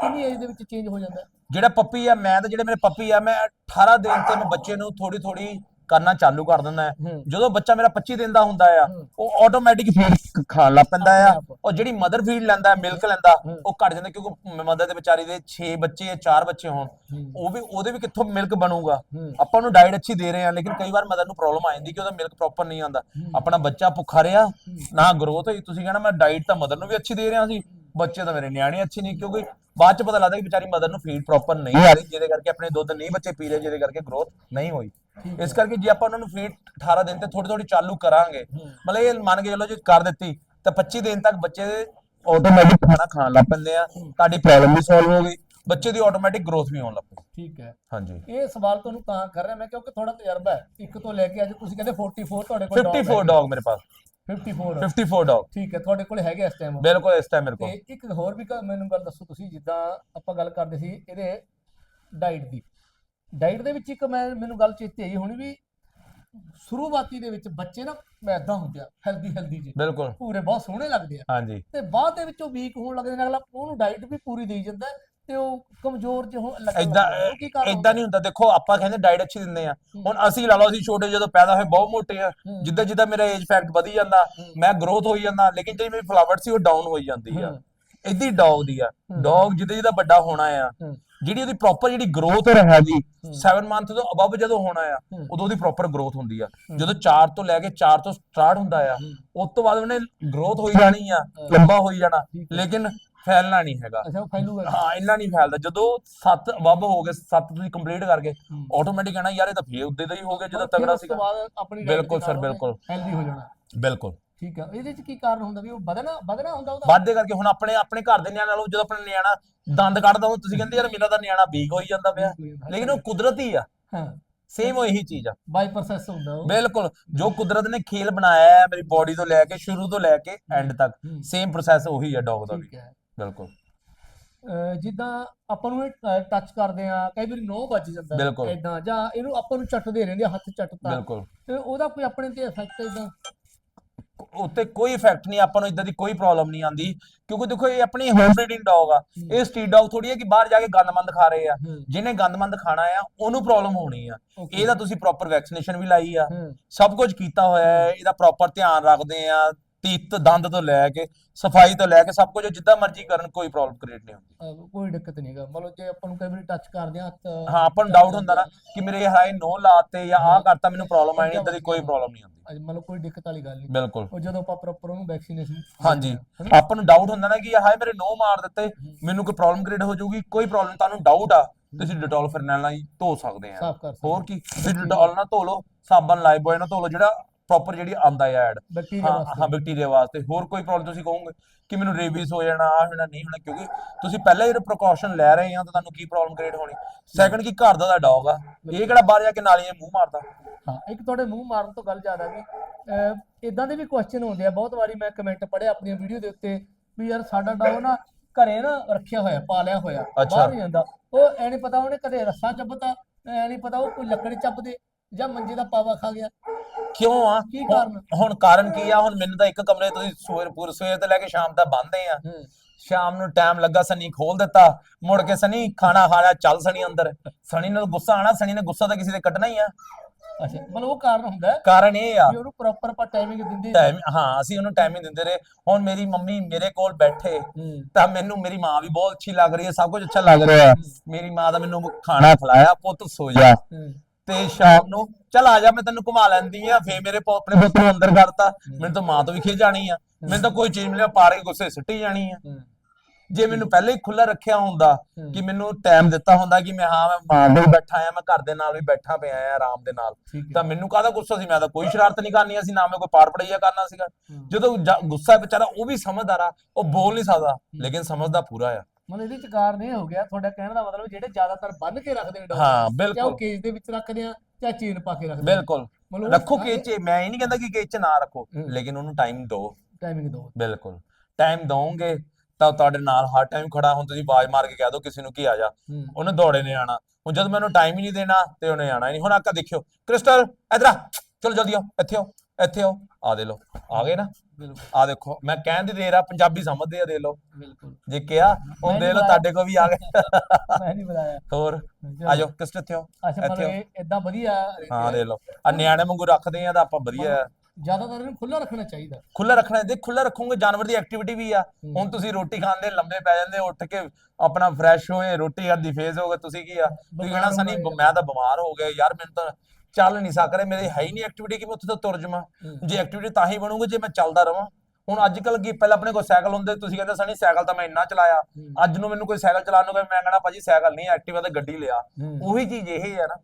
ਕਿੰਨੀ ਏਜ ਦੇ ਵਿੱਚ ਚੇਂਜ ਹੋ ਜਾਂਦਾ? ਜਿਹੜਾ ਪੱਪੀ ਆ, ਮੈਂ ਤਾਂ ਜਿਹੜੇ ਮੇਰੇ ਪੱਪੀ ਆ, ਮੈਂ 18 ਦਿਨ ਤੇ ਮੈਂ ਬੱਚੇ ਨੂੰ ਥੋੜੀ ਥੋੜੀ ਕਰਨਾ ਚਾਲੂ ਕਰ ਦਿੰਦਾ ਹੈ। ਜਦੋਂ ਬੱਚਾ ਮੇਰਾ 25 ਦਿਨ ਦਾ ਹੁੰਦਾ ਆ। ਉਹ ਆਟੋਮੈਟਿਕ ਫੀਡ ਖਾਣ ਲੱਗ ਪੈਂਦਾ ਆ। ਉਹ ਜਿਹੜੀ ਮਦਰ ਫੀਡ ਲੈਂਦਾ ਮਿਲਕ ਲੈਂਦਾ। ਉਹ ਘਟ ਜਾਂਦਾ ਕਿਉਂਕਿ ਮਦਰ ਦੇ ਵਿਚਾਰੀ ਦੇ 6 ਬੱਚੇ ਜਾਂ 4 ਬੱਚੇ ਹੋਣ। ਉਹ ਵੀ ਉਹਦੇ ਵੀ ਕਿੱਥੋਂ ਮਿਲਕ ਬਣੂਗਾ। ਆਪਾਂ ਨੂੰ ਡਾਈਟ ਅੱਛੀ ਦੇ ਰਹੇ ਆ ਲੇਕਿਨ ਕਈ ਵਾਰ ਮਦਰ ਨੂੰ ਪ੍ਰੋਬਲਮ ਆ ਜਾਂਦੀ ਕਿ ਉਹਦਾ ਮਿਲਕ ਪ੍ਰੋਪਰ ਨਹੀਂ ਆਉਂਦਾ ਆਪਣਾ ਬੱਚਾ ਭੁੱਖਾ ਰਿਹਾ ਨਾ ਗਰੋਥ ਹੋਈ ਤੁਸੀਂ ਕਹਿੰਦਾ ਮੈਂ ਡਾਈਟ ਤਾਂ ਮਦਰ ਨੂੰ ਵੀ ਅੱਛੀ ਦੇ ਰਿਹਾ ਸੀ ਬੱਚੇ ਤਾਂ ਮੇਰੇ ਨਿਆਣੇ ਅੱਛੇ ਨਹੀਂ ਕਿਉਂਕਿ ਬਾਅਦ ਚ ਪਤਾ ਲੱਗਦਾ ਕਿ ਵਿਚਾਰੀ ਮਦਰ ਨੂੰ ਫੀਡ ਪ੍ਰੋਪਰ ਨਹੀਂ ਆ ਰਹੀ ਜਿਹਦੇ ਕਰਕੇ ਆਪਣੇ ਦੁੱਧ ਨਹੀਂ ਬੱਚੇ ਪੀ ਰਹੇ ਜਿਹਦੇ ਕਰਕੇ ਗਰੋਥ ਨਹੀਂ ਹੋਈ। ਇਸ ਕਰਕੇ ਜੇ ਆਪਾਂ ਉਹਨਾਂ ਨੂੰ ਫੀਡ 18 ਦਿਨ ਤੇ ਥੋੜੀ ਥੋੜੀ ਚਾਲੂ ਕਰਾਂਗੇ ਮਤਲਬ ਇਹ ਮੰਨ ਕੇ ਚਲੋ ਜੇ ਕਰ ਦਿੱਤੀ ਤਾਂ 25 ਦਿਨ ਤੱਕ ਬੱਚੇ ਆਟੋਮੈਟਿਕ ਖਾਣਾ ਖਾਣ ਲੱਗ ਪੈਂਦੇ ਆ ਤੁਹਾਡੀ ਪ੍ਰੋਬਲਮ ਵੀ ਸੋਲਵ ਹੋ ਗਈ ਬੱਚੇ ਦੀ ਆਟੋਮੈਟਿਕ ਗਰੋਥ ਵੀ ਹੋਣ ਲੱਗ ਪਈ। ਠੀਕ ਹੈ। ਹਾਂਜੀ। ਇਹ ਸਵਾਲ ਤੁਹਾਨੂੰ ਤਾਂ ਕਰ ਰਿਹਾ ਮੈਂ ਕਿਉਂਕਿ ਥੋੜਾ ਤਜਰਬਾ ਹੈ। ਇੱਕ ਤੋਂ ਲੈ ਕੇ ਅੱਜ ਤੁਸੀਂ ਕਹਿੰਦੇ 44 ਤੁਹਾਡੇ ਕੋਲ 54 ਡੌਗ ਮੇਰੇ ਪਾਸ। 54. 54 ਡੌਗ ਠੀਕ ਹੈ ਤੁਹਾਡੇ ਕੋਲ ਹੈਗੇ ਇਸ ਟਾਈਮ ਬਿਲਕੁਲ ਇਸ ਟਾਈਮ ਮੇਰੇ ਤੇ ਕੋਲ ਇੱਕ ਹੋਰ ਵੀ ਕ- ਮੈਨੂੰ ਗੱਲ ਦੱਸੋ ਤੁਸੀਂ ਜਿੱਦਾਂ ਆਪਾਂ ਗੱਲ ਕਰਦੇ ਸੀ ਇਹਦੇ ਡਾਈਟ ਦੀ। ਡਾਈਟ ਦੇ ਵਿੱਚ ਇੱਕ ਮੈਂ ਮੈਨੂੰ ਗੱਲ ਚੇਤੇ ਆਈ ਹੋਣੀ ਵੀ ਸ਼ੁਰੂਆਤੀ ਦੇ ਵਿੱਚ ਬੱਚੇ ਨਾ ਮੈਦਾ ਹੁੰਦੇ ਆ ਹੈਲਦੀ ਹੈਲਦੀ ਜੀ ਬਿਲਕੁਲ। ਪੂਰੇ ਬਹੁਤ ਸੋਹਣੇ ਲੱਗਦੇ ਆ। ਹਾਂਜੀ। ਤੇ ਬਾਅਦ ਦੇ ਵਿੱਚ ਉਹ ਵੀਕ ਹੋਣ ਲੱਗਦੇ ਨੇ ਅਗਲਾ ਉਹਨੂੰ ਡਾਈਟ ਵੀ ਪੂਰੀ ਦੇਈ ਜਾਂਦਾ ਹੈ। ਤੇ ਉਹ ਕਮਜ਼ੋਰ ਜਿਹਾ ਹੋਣ ਲੱਗਦਾ ਇਦਾਂ ਉਹ ਕੀ ਕਾਰਨ ਇਦਾਂ ਨਹੀਂ ਹੁੰਦਾ। ਦੇਖੋ ਆਪਾਂ ਕਹਿੰਦੇ ਡਾਈਟ ਅੱਛੀ ਦਿੰਦੇ ਆ ਹੁਣ ਅਸੀਂ ਲਾ ਲਓ ਅਸੀਂ ਛੋਟੇ ਜਦੋਂ ਪੈਦਾ ਹੋਏ ਬਹੁਤ ਮੋਟੇ ਆ। ਜਿੱਦਾਂ ਜਿੱਦਾਂ ਮੇਰਾ ਏਜ ਫੈਕਟ ਵਧੀ ਜਾਂਦਾ ਮੈਂ ਗਰੋਥ ਹੋਈ ਜਾਂਦਾ ਲੇਕਿਨ ਜਿਹੜੀ ਮੇਰੀ ਫਲਾਵਟ ਸੀ ਉਹ ਡਾਊਨ ਹੋਈ ਜਾਂਦੀ ਆ। ਇਦਾਂ ਡੌਗ ਦੀ ਆ। ਡੌਗ ਜਿੱਦਾਂ ਜਿੱਦਾਂ ਵੱਡਾ ਹੋਣਾ ਆ। ਜਿਹੜੀ ਉਹਦੀ ਪ੍ਰੋਪਰ ਜਿਹੜੀ ਗਰੋਥ ਜੀ 7 ਮੰਥ ਤੋਂ ਅਬਵ ਜਦੋਂ ਹੋਣਾ ਆ ਉਦੋਂ ਉਹਦੀ ਪ੍ਰੋਪਰ ਗਰੋਥ ਹੁੰਦੀ ਆ। ਜਦੋਂ 4 ਤੋਂ ਲੈ ਕੇ 4 ਤੋਂ ਸਟਾਰਟ ਹੁੰਦਾ ਆ ਉਸ ਤੋਂ ਬਾਅਦ ਉਹਨੇ ਗਰੋਥ ਹੋਈ ਜਾਣੀ ਆ ਲੰਬਾ ਹੋਈ ਜਾਣਾ। ਲੇਕਿਨ ਫੈਲਣਾ ਨਹੀਂ ਹੈਗਾ। ਅੱਛਾ ਉਹ ਫੈਲੂਗਾ ਹਾਂ ਇੰਨਾ ਨਹੀਂ ਫੈਲਦਾ। ਜਦੋਂ 7 ਅਬਵ ਹੋ ਗਏ 7 ਤੁਸੀਂ ਕੰਪਲੀਟ ਕਰ ਗਏ ਆਟੋਮੈਟਿਕ ਕਹਿਣਾ ਯਾਰ ਇਹ ਤਾਂ ਫੇਰ ਉੱਦੇ ਦਾ ਹੀ ਹੋ ਗਿਆ ਜਦੋਂ ਤਗੜਾ ਸੀਗਾ। ਬਿਲਕੁਲ sir, ਬਿਲਕੁਲ। ਹੈਲਦੀ ਹੋ ਜਾਣਾ। ਬਿਲਕੁਲ। ਠੀਕ ਆ। ਇਹਦੇ ਚ ਕੀ ਕਾਰਨ ਹੁੰਦਾ ਵੀ ਉਹ ਵਧਣਾ ਵਧਣਾ ਹੁੰਦਾ ਉਹਦਾ? ਵਾਧੇ ਕਰਕੇ ਹੁਣ ਆਪਣੇ ਆਪਣੇ ਘਰ ਦੇ ਨਿਆਣੇ ਨਾਲੋਂ ਜਦੋਂ ਆਪਣਾ ਨਿਆਣਾ ਦੰਦ ਕੱਢਦਾ ਉਹ ਤੁਸੀਂ ਕਹਿੰਦੇ ਯਾਰ ਮੇਰਾ ਤਾਂ ਨਿਆਣਾ ਵੀਕ ਹੋਈ ਜਾਂਦਾ ਪਿਆ। ਲੇਕਿਨ ਉਹ ਕੁਦਰਤੀ ਆ। ਹਾਂ। ਸੇਮ ਉਹੀ ਚੀਜ਼ ਆ। ਬਾਈ ਪ੍ਰੋਸੈਸ ਹੁੰਦਾ ਉਹ। ਬਿਲਕੁਲ। ਜੋ ਕੁਦਰਤ ਨੇ ਖੇਲ ਬਣਾਇਆ ਹੈ ਮੇਰੀ ਬੋਡੀ ਤੋਂ ਲੈ ਕੇ ਸ਼ੁਰੂ ਤੋਂ ਲੈ ਕੇ ਐਂਡ ਤੱਕ। ਸੇਮ ਪ੍ਰੋਸੈਸ ਉਹੀ ਹੈ ਡੌਗ ਦਾ ਵੀ। ਬਿਲਕੁਲ। ਅਹ ਜਿੱਦਾਂ ਆਪਾਂ ਨੂੰ ਟੱਚ ਕਰਦੇ ਆ ਕਈ ਵਾਰੀ ਨੋ ਵੱਜ ਜਾਂਦਾ ਬਿਲਕੁਲ। ਇਦਾਂ ਜਾਂ ਇਹਨੂੰ ਆਪਾਂ ਨੂੰ ਚੱਟਦੇ ਰਹਿੰਦੇ ਆ, ਹੱਥ ਚੱਟਦਾ ਬਿਲਕੁਲ। ਤੇ ਉਹਦਾ ਕੋਈ ਆਪਣੇ ਤੇ ਇਫੈਕਟ ਇਦਾਂ ਉੱਤੇ ਕੋਈ ਇਫੈਕਟ ਨਹੀਂ ਆਪਾਂ ਨੂੰ ਇਦਾਂ ਦੀ ਕੋਈ ਪ੍ਰੋਬਲਮ ਨਹੀਂ ਆਂਦੀ ਕਿਉਂਕਿ ਦੇਖੋ ਇਹ ਆਪਣੀ ਹੋਮ ਬਰੀਡਿੰਗ ਡੌਗ ਆ। ਇਹ ਸਟਰੀਟ ਡੌਗ ਥੋੜੀ ਹੈ ਕਿ ਬਾਹਰ ਜਾ ਕੇ ਗੰਦਮੰਦ ਖਾ ਰਹੇ ਆ। ਜਿਹਨੇ ਗੰਦਮੰਦ ਖਾਣਾ ਆ ਉਹਨੂੰ ਪ੍ਰੋਬਲਮ ਹੋਣੀ ਆ। ਇਹਦਾ ਤੁਸੀਂ ਪ੍ਰੋਪਰ ਵੈਕਸੀਨੇਸ਼ਨ ਵੀ ਲਾਈ ਆ। ਸਭ ਕੁਝ ਕੀਤਾ ਹੋਇਆ ਹੈ ਇਹਦਾ ਪ੍ਰੋਪਰ ਧਿਆਨ ਰੱਖਦੇ ਆ। ਤੀਤ ਦੰਦ ਤੋਂ ਲੈ ਕੇ ਸਫ਼ਾਈ ਤੋਂ ਲੈ ਕੇ ਸਭ ਕੁਝ ਜਿੱਦਾਂ ਮਰਜ਼ੀ ਕਰਨ ਕੋਈ ਪ੍ਰੋਬਲਮ ਕ੍ਰੀਏਟ ਨਹੀਂ ਹੁੰਦੀ। ਕੋਈ ਦਿੱਕਤ ਨਹੀਂ ਹੈਗਾ। ਮਤਲਬ ਜੇ ਆਪਾਂ ਨੂੰ ਕਈ ਵਾਰੀ ਟੱਚ ਕਰਦੇ ਆ ਹੱਥ ਹਾਂ ਆਪਾਂ ਨੂੰ ਡਾਊਟ ਹੁੰਦਾ ਨਾ ਕਿ ਮੇਰੇ ਹਾਏ ਨੋ ਲਾਤੇ ਜਾਂ ਆਹ ਕਰਤਾ ਮੈਨੂੰ ਪ੍ਰੋਬਲਮ ਆਣੀ ਇਦਾਂ ਦੀ ਕੋਈ ਪ੍ਰੋਬਲਮ ਨਹੀਂ ਹੁੰਦੀ। ਅੱਜ ਮਤਲਬ ਕੋਈ ਦਿੱਕਤ ਵਾਲੀ ਗੱਲ ਨਹੀਂ। ਬਿਲਕੁਲ। ਉਹ ਜਦੋਂ ਆਪਾਂ ਪ੍ਰੋਪਰ ਉਹਨੂੰ ਵੈਕਸੀਨੇਸ਼ਨ ਹਾਂਜੀ। ਆਪਾਂ ਨੂੰ ਡਾਊਟ ਹੁੰਦਾ ਨਾ ਕਿ ਹਾਏ ਮੇਰੇ ਨੋ ਮਾਰ ਦਿੱਤੇ ਮੈਨੂੰ ਕੋਈ ਪ੍ਰੋਬਲਮ ਕ੍ਰੀਏਟ ਹੋ ਜਾਊਗੀ ਕੋਈ ਪ੍ਰੋਬਲਮ ਤੁਹਾਨੂੰ ਡਾਊਟ ਆ ਤੁਸੀਂ ਡਿਟੋਲ ਫਿਰਨੈਲ ਨਾਲ ਹੀ ਧੋ ਸਕਦੇ ਆ। ਸਾਫ਼ ਕਰ ਸਕਦੇ ਹੋਰ ਕੀ? ਤੁਸੀਂ ਡਿਟੋਲ ਨਾਲ ਧੋ ਲਓ ਸਾਬਣ ਲਾਈਫ ਬੋਏ ਨਾਲ ਧੋ ਲਓ ਜਿਹੜਾ ਪ੍ਰੋਪਰ ਜਿਹੜੀ ਆਂਦਾ ਹੈ ਐਡ ਬੈਕਟੀਰੀਆ ਹਾਂ ਵਾਸਤੇ। ਹਾਂ ਬੈਕਟੀਰੀਆ ਵਾਸਤੇ। ਹੋਰ ਕੋਈ ਪ੍ਰੋਬਲਮ ਤੁਸੀਂ ਕਹੋਗੇ ਕਿ ਮੈਨੂੰ ਰੇਬੀਜ਼ ਹੋ ਜਾਣਾ ਆ ਹੋਣਾ ਨਹੀਂ ਹੋਣਾ? ਕਿਉਂਕਿ ਤੁਸੀਂ ਪਹਿਲਾਂ ਹੀ ਪ੍ਰੀਕਾਸ਼ਨ ਲੈ ਰਹੇ ਆ ਤਾਂ ਤੁਹਾਨੂੰ ਕੀ ਪ੍ਰੋਬਲਮ ਕ੍ਰੀਏਟ ਹੋਣੀ? ਸੈਕੰਡ ਕੀ ਘਰ ਦਾ ਦਾ ਡੌਗ ਆ। ਇਹ ਕਿਹੜਾ ਬਾਹਰ ਜਾ ਕੇ ਨਾਲੀਆਂ ਮੂੰਹ ਮਾਰਦਾ? ਹਾਂ ਇੱਕ ਤੁਹਾਡੇ ਮੂੰਹ ਮਾਰਨ ਤੋਂ ਗੱਲ ਜ਼ਿਆਦਾ ਵੀ ਇਦਾਂ ਦੇ ਵੀ ਕੁਐਸਚਨ ਹੁੰਦੇ ਆ। ਬਹੁਤ ਵਾਰੀ ਮੈਂ ਕਮੈਂਟ ਪੜ੍ਹੇ ਆਪਣੀਆਂ ਵੀਡੀਓ ਦੇ ਉੱਤੇ ਵੀ ਯਾਰ ਸਾਡਾ ਡੌਗ ਨਾ ਘਰੇ ਨਾ ਰੱਖਿਆ ਹੋਇਆ ਪਾਲਿਆ ਹੋਇਆ। ਬਾਹਰ ਨਹੀਂ ਜਾਂਦਾ। ਉਹ ਐ ਨਹੀਂ ਪਤਾ ਉਹਨੇ ਕਦੇ ਰੱਸਾ ਚੱਬਤਾ ਐ ਨਹੀਂ ਪਤਾ ਉਹ ਕੋਈ ਲੱਕੜੀ ਚੱਬਦੇ। ਜਾਂ ਮੰਜੇ ਦਾ ਪਾਵਾ ਖਾ ਗਿਆ? ਕਿਉਂ ਆ? ਕੀ ਕਾਰਨ? ਹੁਣ ਕਾਰਨ ਕੀ ਆ? ਹੁਣ ਮੈਨੂੰ ਤਾਂ ਇੱਕ ਕਮਰੇ ਤੁਸੀਂ ਸਵੇਰ ਪੂਰ ਸਵੇਰ ਤੋਂ ਲੈ ਕੇ ਸ਼ਾਮ ਤੱਕ ਬੰਨਦੇ ਆ। ਹੂੰ। ਸ਼ਾਮ ਨੂੰ ਟਾਈਮ ਲੱਗਾ ਸਨੀ ਖੋਲ ਦਿੱਤਾ। ਮੁੜ ਕੇ ਸਨੀ ਖਾਣਾ ਖਾ ਲਿਆ ਚੱਲ ਸਨੀ ਅੰਦਰ। ਸਨੀ ਨੂੰ ਗੁੱਸਾ ਆਣਾ ਸਨੀ ਨੇ ਗੁੱਸਾ ਤਾਂ ਕਿਸੇ ਦੇ ਕੱਢਣਾ ਹੀ ਆ। ਅੱਛਾ ਮਤਲਬ ਉਹ ਕਾਰਨ ਹੁੰਦਾ ਹੈ ਕਾਰਨ ਇਹ ਆ। ਵੀ ਉਹਨੂੰ ਪ੍ਰੋਪਰ ਆਪਾਂ ਟਾਈਮਿੰਗ ਦਿੰਦੇ ਟਾਈਮ ਹਾਂ ਅਸੀਂ ਉਹਨੂੰ ਟਾਈਮਿੰਗ ਦਿੰਦੇ ਰਹੇ। ਹੁਣ ਮੇਰੀ ਮੰਮੀ ਮੇਰੇ ਕੋਲ ਬੈਠੇ ਹੂੰ। ਤਾਂ ਮੈਨੂੰ ਮੇਰੀ ਮਾਂ ਵੀ ਬਹੁਤ ਅੱਛੀ ਲੱਗ ਰਹੀ ਹੈ ਸਭ ਕੁਝ ਅੱਛਾ ਲੱਗ ਰਿਹਾ। ਹੈ ਮੇਰੀ ਮਾਂ ਦਾ ਮੈਨੂੰ ਖਾਣਾ ਖਿਲਾਇਆ ਪੁੱਤ ਸੋ ਜਾ। ਹੂੰ। ਤੇ ਸ਼ਾਮ ਨੂੰ ਚਲ ਆ ਜਾ ਮੈਂ ਤੈਨੂੰ ਘੁਮਾ ਲੈਂਦੀ ਆ ਫੇਰ ਮੇਰੇ ਪੁ- ਆਪਣੇ ਪੁੱਤ ਨੂੰ ਅੰਦਰ ਕਰਤਾ। ਮੈਨੂੰ ਤਾਂ ਮਾਂ ਤੋਂ ਵੀ ਖਿਜ ਜਾਣੀ ਆ। ਮੈਨੂੰ ਤਾਂ ਕੋਈ ਚੀਜ਼ ਮਿਲਿਆ ਪਾੜ ਕੇ ਗੁੱਸੇ ਸਿੱਟੀ ਜਾਣੀ ਆ। ਜੇ ਮੈਨੂੰ ਪਹਿਲੇ ਹੀ ਖੁੱਲਾ ਰੱਖਿਆ ਹੁੰਦਾ। ਕਿ ਮੈਨੂੰ ਟਾਈਮ ਦਿੱਤਾ ਹੁੰਦਾ ਕਿ ਮੈਂ ਹਾਂ ਮੈਂ ਮਾਂ ਨਾਲ ਬੈਠਾ ਆ ਮੈਂ ਘਰ ਦੇ ਨਾਲ ਵੀ ਬੈਠਾ ਪਿਆ ਆ ਆਰਾਮ ਦੇ ਨਾਲ। ਤਾਂ ਮੈਨੂੰ ਕਾਹਦਾ ਗੁੱਸਾ ਸੀ? ਮੈਂ ਤਾਂ ਕੋਈ ਸ਼ਰਾਰਤ ਨਹੀਂ ਕਰਨੀ ਸੀ ਨਾ ਮੈਂ ਕੋਈ ਪਾੜ ਪੜਈਆ ਕਰਨਾ ਸੀਗਾ। ਜਦੋਂ ਜਾ- ਗੁੱਸਾ ਵਿਚਾਰਾ ਉਹ ਵੀ ਸਮਝਦਾਰ ਆ ਉਹ ਬੋਲ ਨਹੀਂ ਸਕਦਾ ਲੇਕਿਨ ਸਮਝਦਾ ਪੂਰਾ ਆ। ਮਤਲਬ ਇਹਦੇ ਚ ਕਾਰਨ ਇਹ ਹੋ ਗਿਆ ਤੁਹਾਡਾ ਕਹਿਣ ਦਾ ਮਤਲਬ ਜਿਹੜੇ ਜ਼ਿਆਦਾਤਰ ਬੰਨ ਕੇ ਰੱਖਦੇ ਨੇ ਹਾਂ ਚਾਹੇ ਉਹ ਬਿਲਕੁਲ। ਕੇਜ ਦੇ ਵਿੱਚ ਰੱਖਦੇ ਆ ਚਾਹੇ ਚੇਨ ਪਾ ਕੇ ਰੱਖਦੇ ਬਿਲਕੁਲ। ਮਤਲਬ ਰੱਖੋ ਕੇਚ ਚ ਮੈਂ ਇਹ ਨਹੀਂ ਕਹਿੰਦਾ ਕਿ ਕੇਚ ਚ ਨਾ ਰੱਖੋ। ਲੇਕਿਨ ਉਹਨੂੰ ਟਾਈਮ ਦਿਓ ਟਾਈਮਿੰਗ ਦੋ। ਬਿਲਕੁਲ। ਟਾਈਮ ਦਵੋਗੇ ਤਾਂ ਉਹ ਤੁਹਾਡੇ ਨਾਲ ਹਰ ਟਾਈਮ ਖੜਾ ਹੁਣ ਤੁਸੀਂ ਆਵਾਜ਼ ਮਾਰ ਕੇ ਕਹਿ ਦਿਓ ਕਿਸੇ ਨੂੰ ਕੀ ਆ ਜਾ। ਹੂੰ। ਉਹਨੇ ਦੌੜੇ ਨੇ ਆਣਾ। ਹੁਣ ਜਦ ਮੈਨੂੰ ਟਾਈਮ ਹੀ ਨਹੀਂ ਦੇਣਾ ਤੇ ਉਹਨੇ ਆਣਾ ਹੀ ਨਹੀਂ। ਹੁਣ ਆਕਾ ਦੇਖਿਓ। ਕ੍ਰਿਸਟਲ ਇਧਰ ਆ। ਚਲੋ ਜਲਦੀ ਆਓ ਇੱਥੇ ਆਓ। ਇੱਥੇ ਆਓ ਆ ਦੇ ਲੋ ਆ ਗਏ ਨਾ? ਬਿਲਕੁਲ। ਆ ਦੇਖੋ ਮੈਂ ਕਹਿਣ ਦੀ ਦੇਰ ਆ ਪੰਜਾਬੀ ਸਮਝਦੇ ਆ ਦੇ ਲੋ ਬਿਲਕੁਲ। ਜੇ ਕਿਹਾ ਉਹ ਦੇ ਨਹੀਂ ਲੋ ਤੁਹਾਡੇ ਕੋ ਵੀ ਆ ਗਏ। ਮੈਂ ਨਹੀਂ ਬੁਲਾਇਆ। ਹੋਰ ਆ ਜਾਓ ਕ੍ਰਿਸਟਲ ਇੱਥੇ ਆਓ? ਅੱਛਾ ਇਹ ਇਦਾਂ ਵਧੀਆ ਹਾਂ। ਦੇ ਲੋ ਆ ਨਿਆਣੇ ਵਾਂਗੂ ਰੱਖਦੇ ਆ ਤਾਂ ਆਪਾਂ ਵਧੀਆ ਜ਼ਿਆਦਾਤਰ ਇਹਨੂੰ ਖੁੱਲਾ ਰੱਖਣਾ ਚਾਹੀਦਾ। ਖੁੱਲਾ ਰੱਖਣਾ ਦੇ ਖੁੱਲਾ ਰੱਖੋਗੇ ਜਾਨਵਰ ਦੀ ਐਕਟੀਵਿਟੀ ਵੀ ਆ। ਹੁਣ ਤੁਸੀਂ ਰੋਟੀ ਖਾਂਦੇ ਲੰਬੇ ਪੈ ਜਾਂਦੇ ਉੱਠ ਕੇ ਆਪਣਾ ਫਰੈਸ਼ ਹੋਏ ਰੋਟੀ ਖਾਦੀ ਫੇਸ ਹੋਗੇ ਤੁਸੀਂ ਕੀ ਆ? ਤੁਸੀਂ ਕਹਿਣਾ ਸਨੀ ਮੈਂ ਤਾਂ ਬਿਮਾਰ ਹੋ ਗਿਆ ਯਾਰ ਮੈਨੂੰ ਤਾਂ ਚੱਲ ਨਹੀਂ ਸਕ ਰਿਹਾ ਮੇਰੇ ਹੈ ਹੀ ਨਹੀਂ ਐਕਟੀਵਿਟੀ ਕਿ ਮੈਂ ਉੱਥੇ ਤੋਂ ਤੁਰ ਜਾਵਾਂ। ਜੇ ਐਕਟੀਵਿਟੀ ਤਾਂ ਹੀ ਬਣੂਗੀ ਜੇ ਮੈਂ ਚੱਲਦਾ ਰਵਾਂ ਹੁਣ ਅੱਜ ਕੱਲ ਕੀ ਪਹਿਲਾਂ ਆਪਣੇ ਕੋਲ ਸਾਈਕਲ ਹੁੰਦੇ ਤੁਸੀਂ ਕਹਿੰਦੇ ਸਨੀ ਸਾਈਕਲ ਤਾਂ ਮੈਂ ਇੰਨਾ ਚਲਾਇਆ। ਅੱਜ ਨੂੰ ਮੈਨੂੰ ਕੋਈ ਸਾਈਕਲ ਚਲਾਉਣ ਨੂੰ ਕਹੇ ਮੈਂ ਕਹਣਾ ਭਾਜੀ ਸਾਈਕਲ ਨਹੀਂ ਐਕਟਿਵਾ ਤੇ ਗੱਡੀ ਲਿਆ। ਉਹੀ ਚੀਜ਼ ਇਹ ਹੈ ਨਾ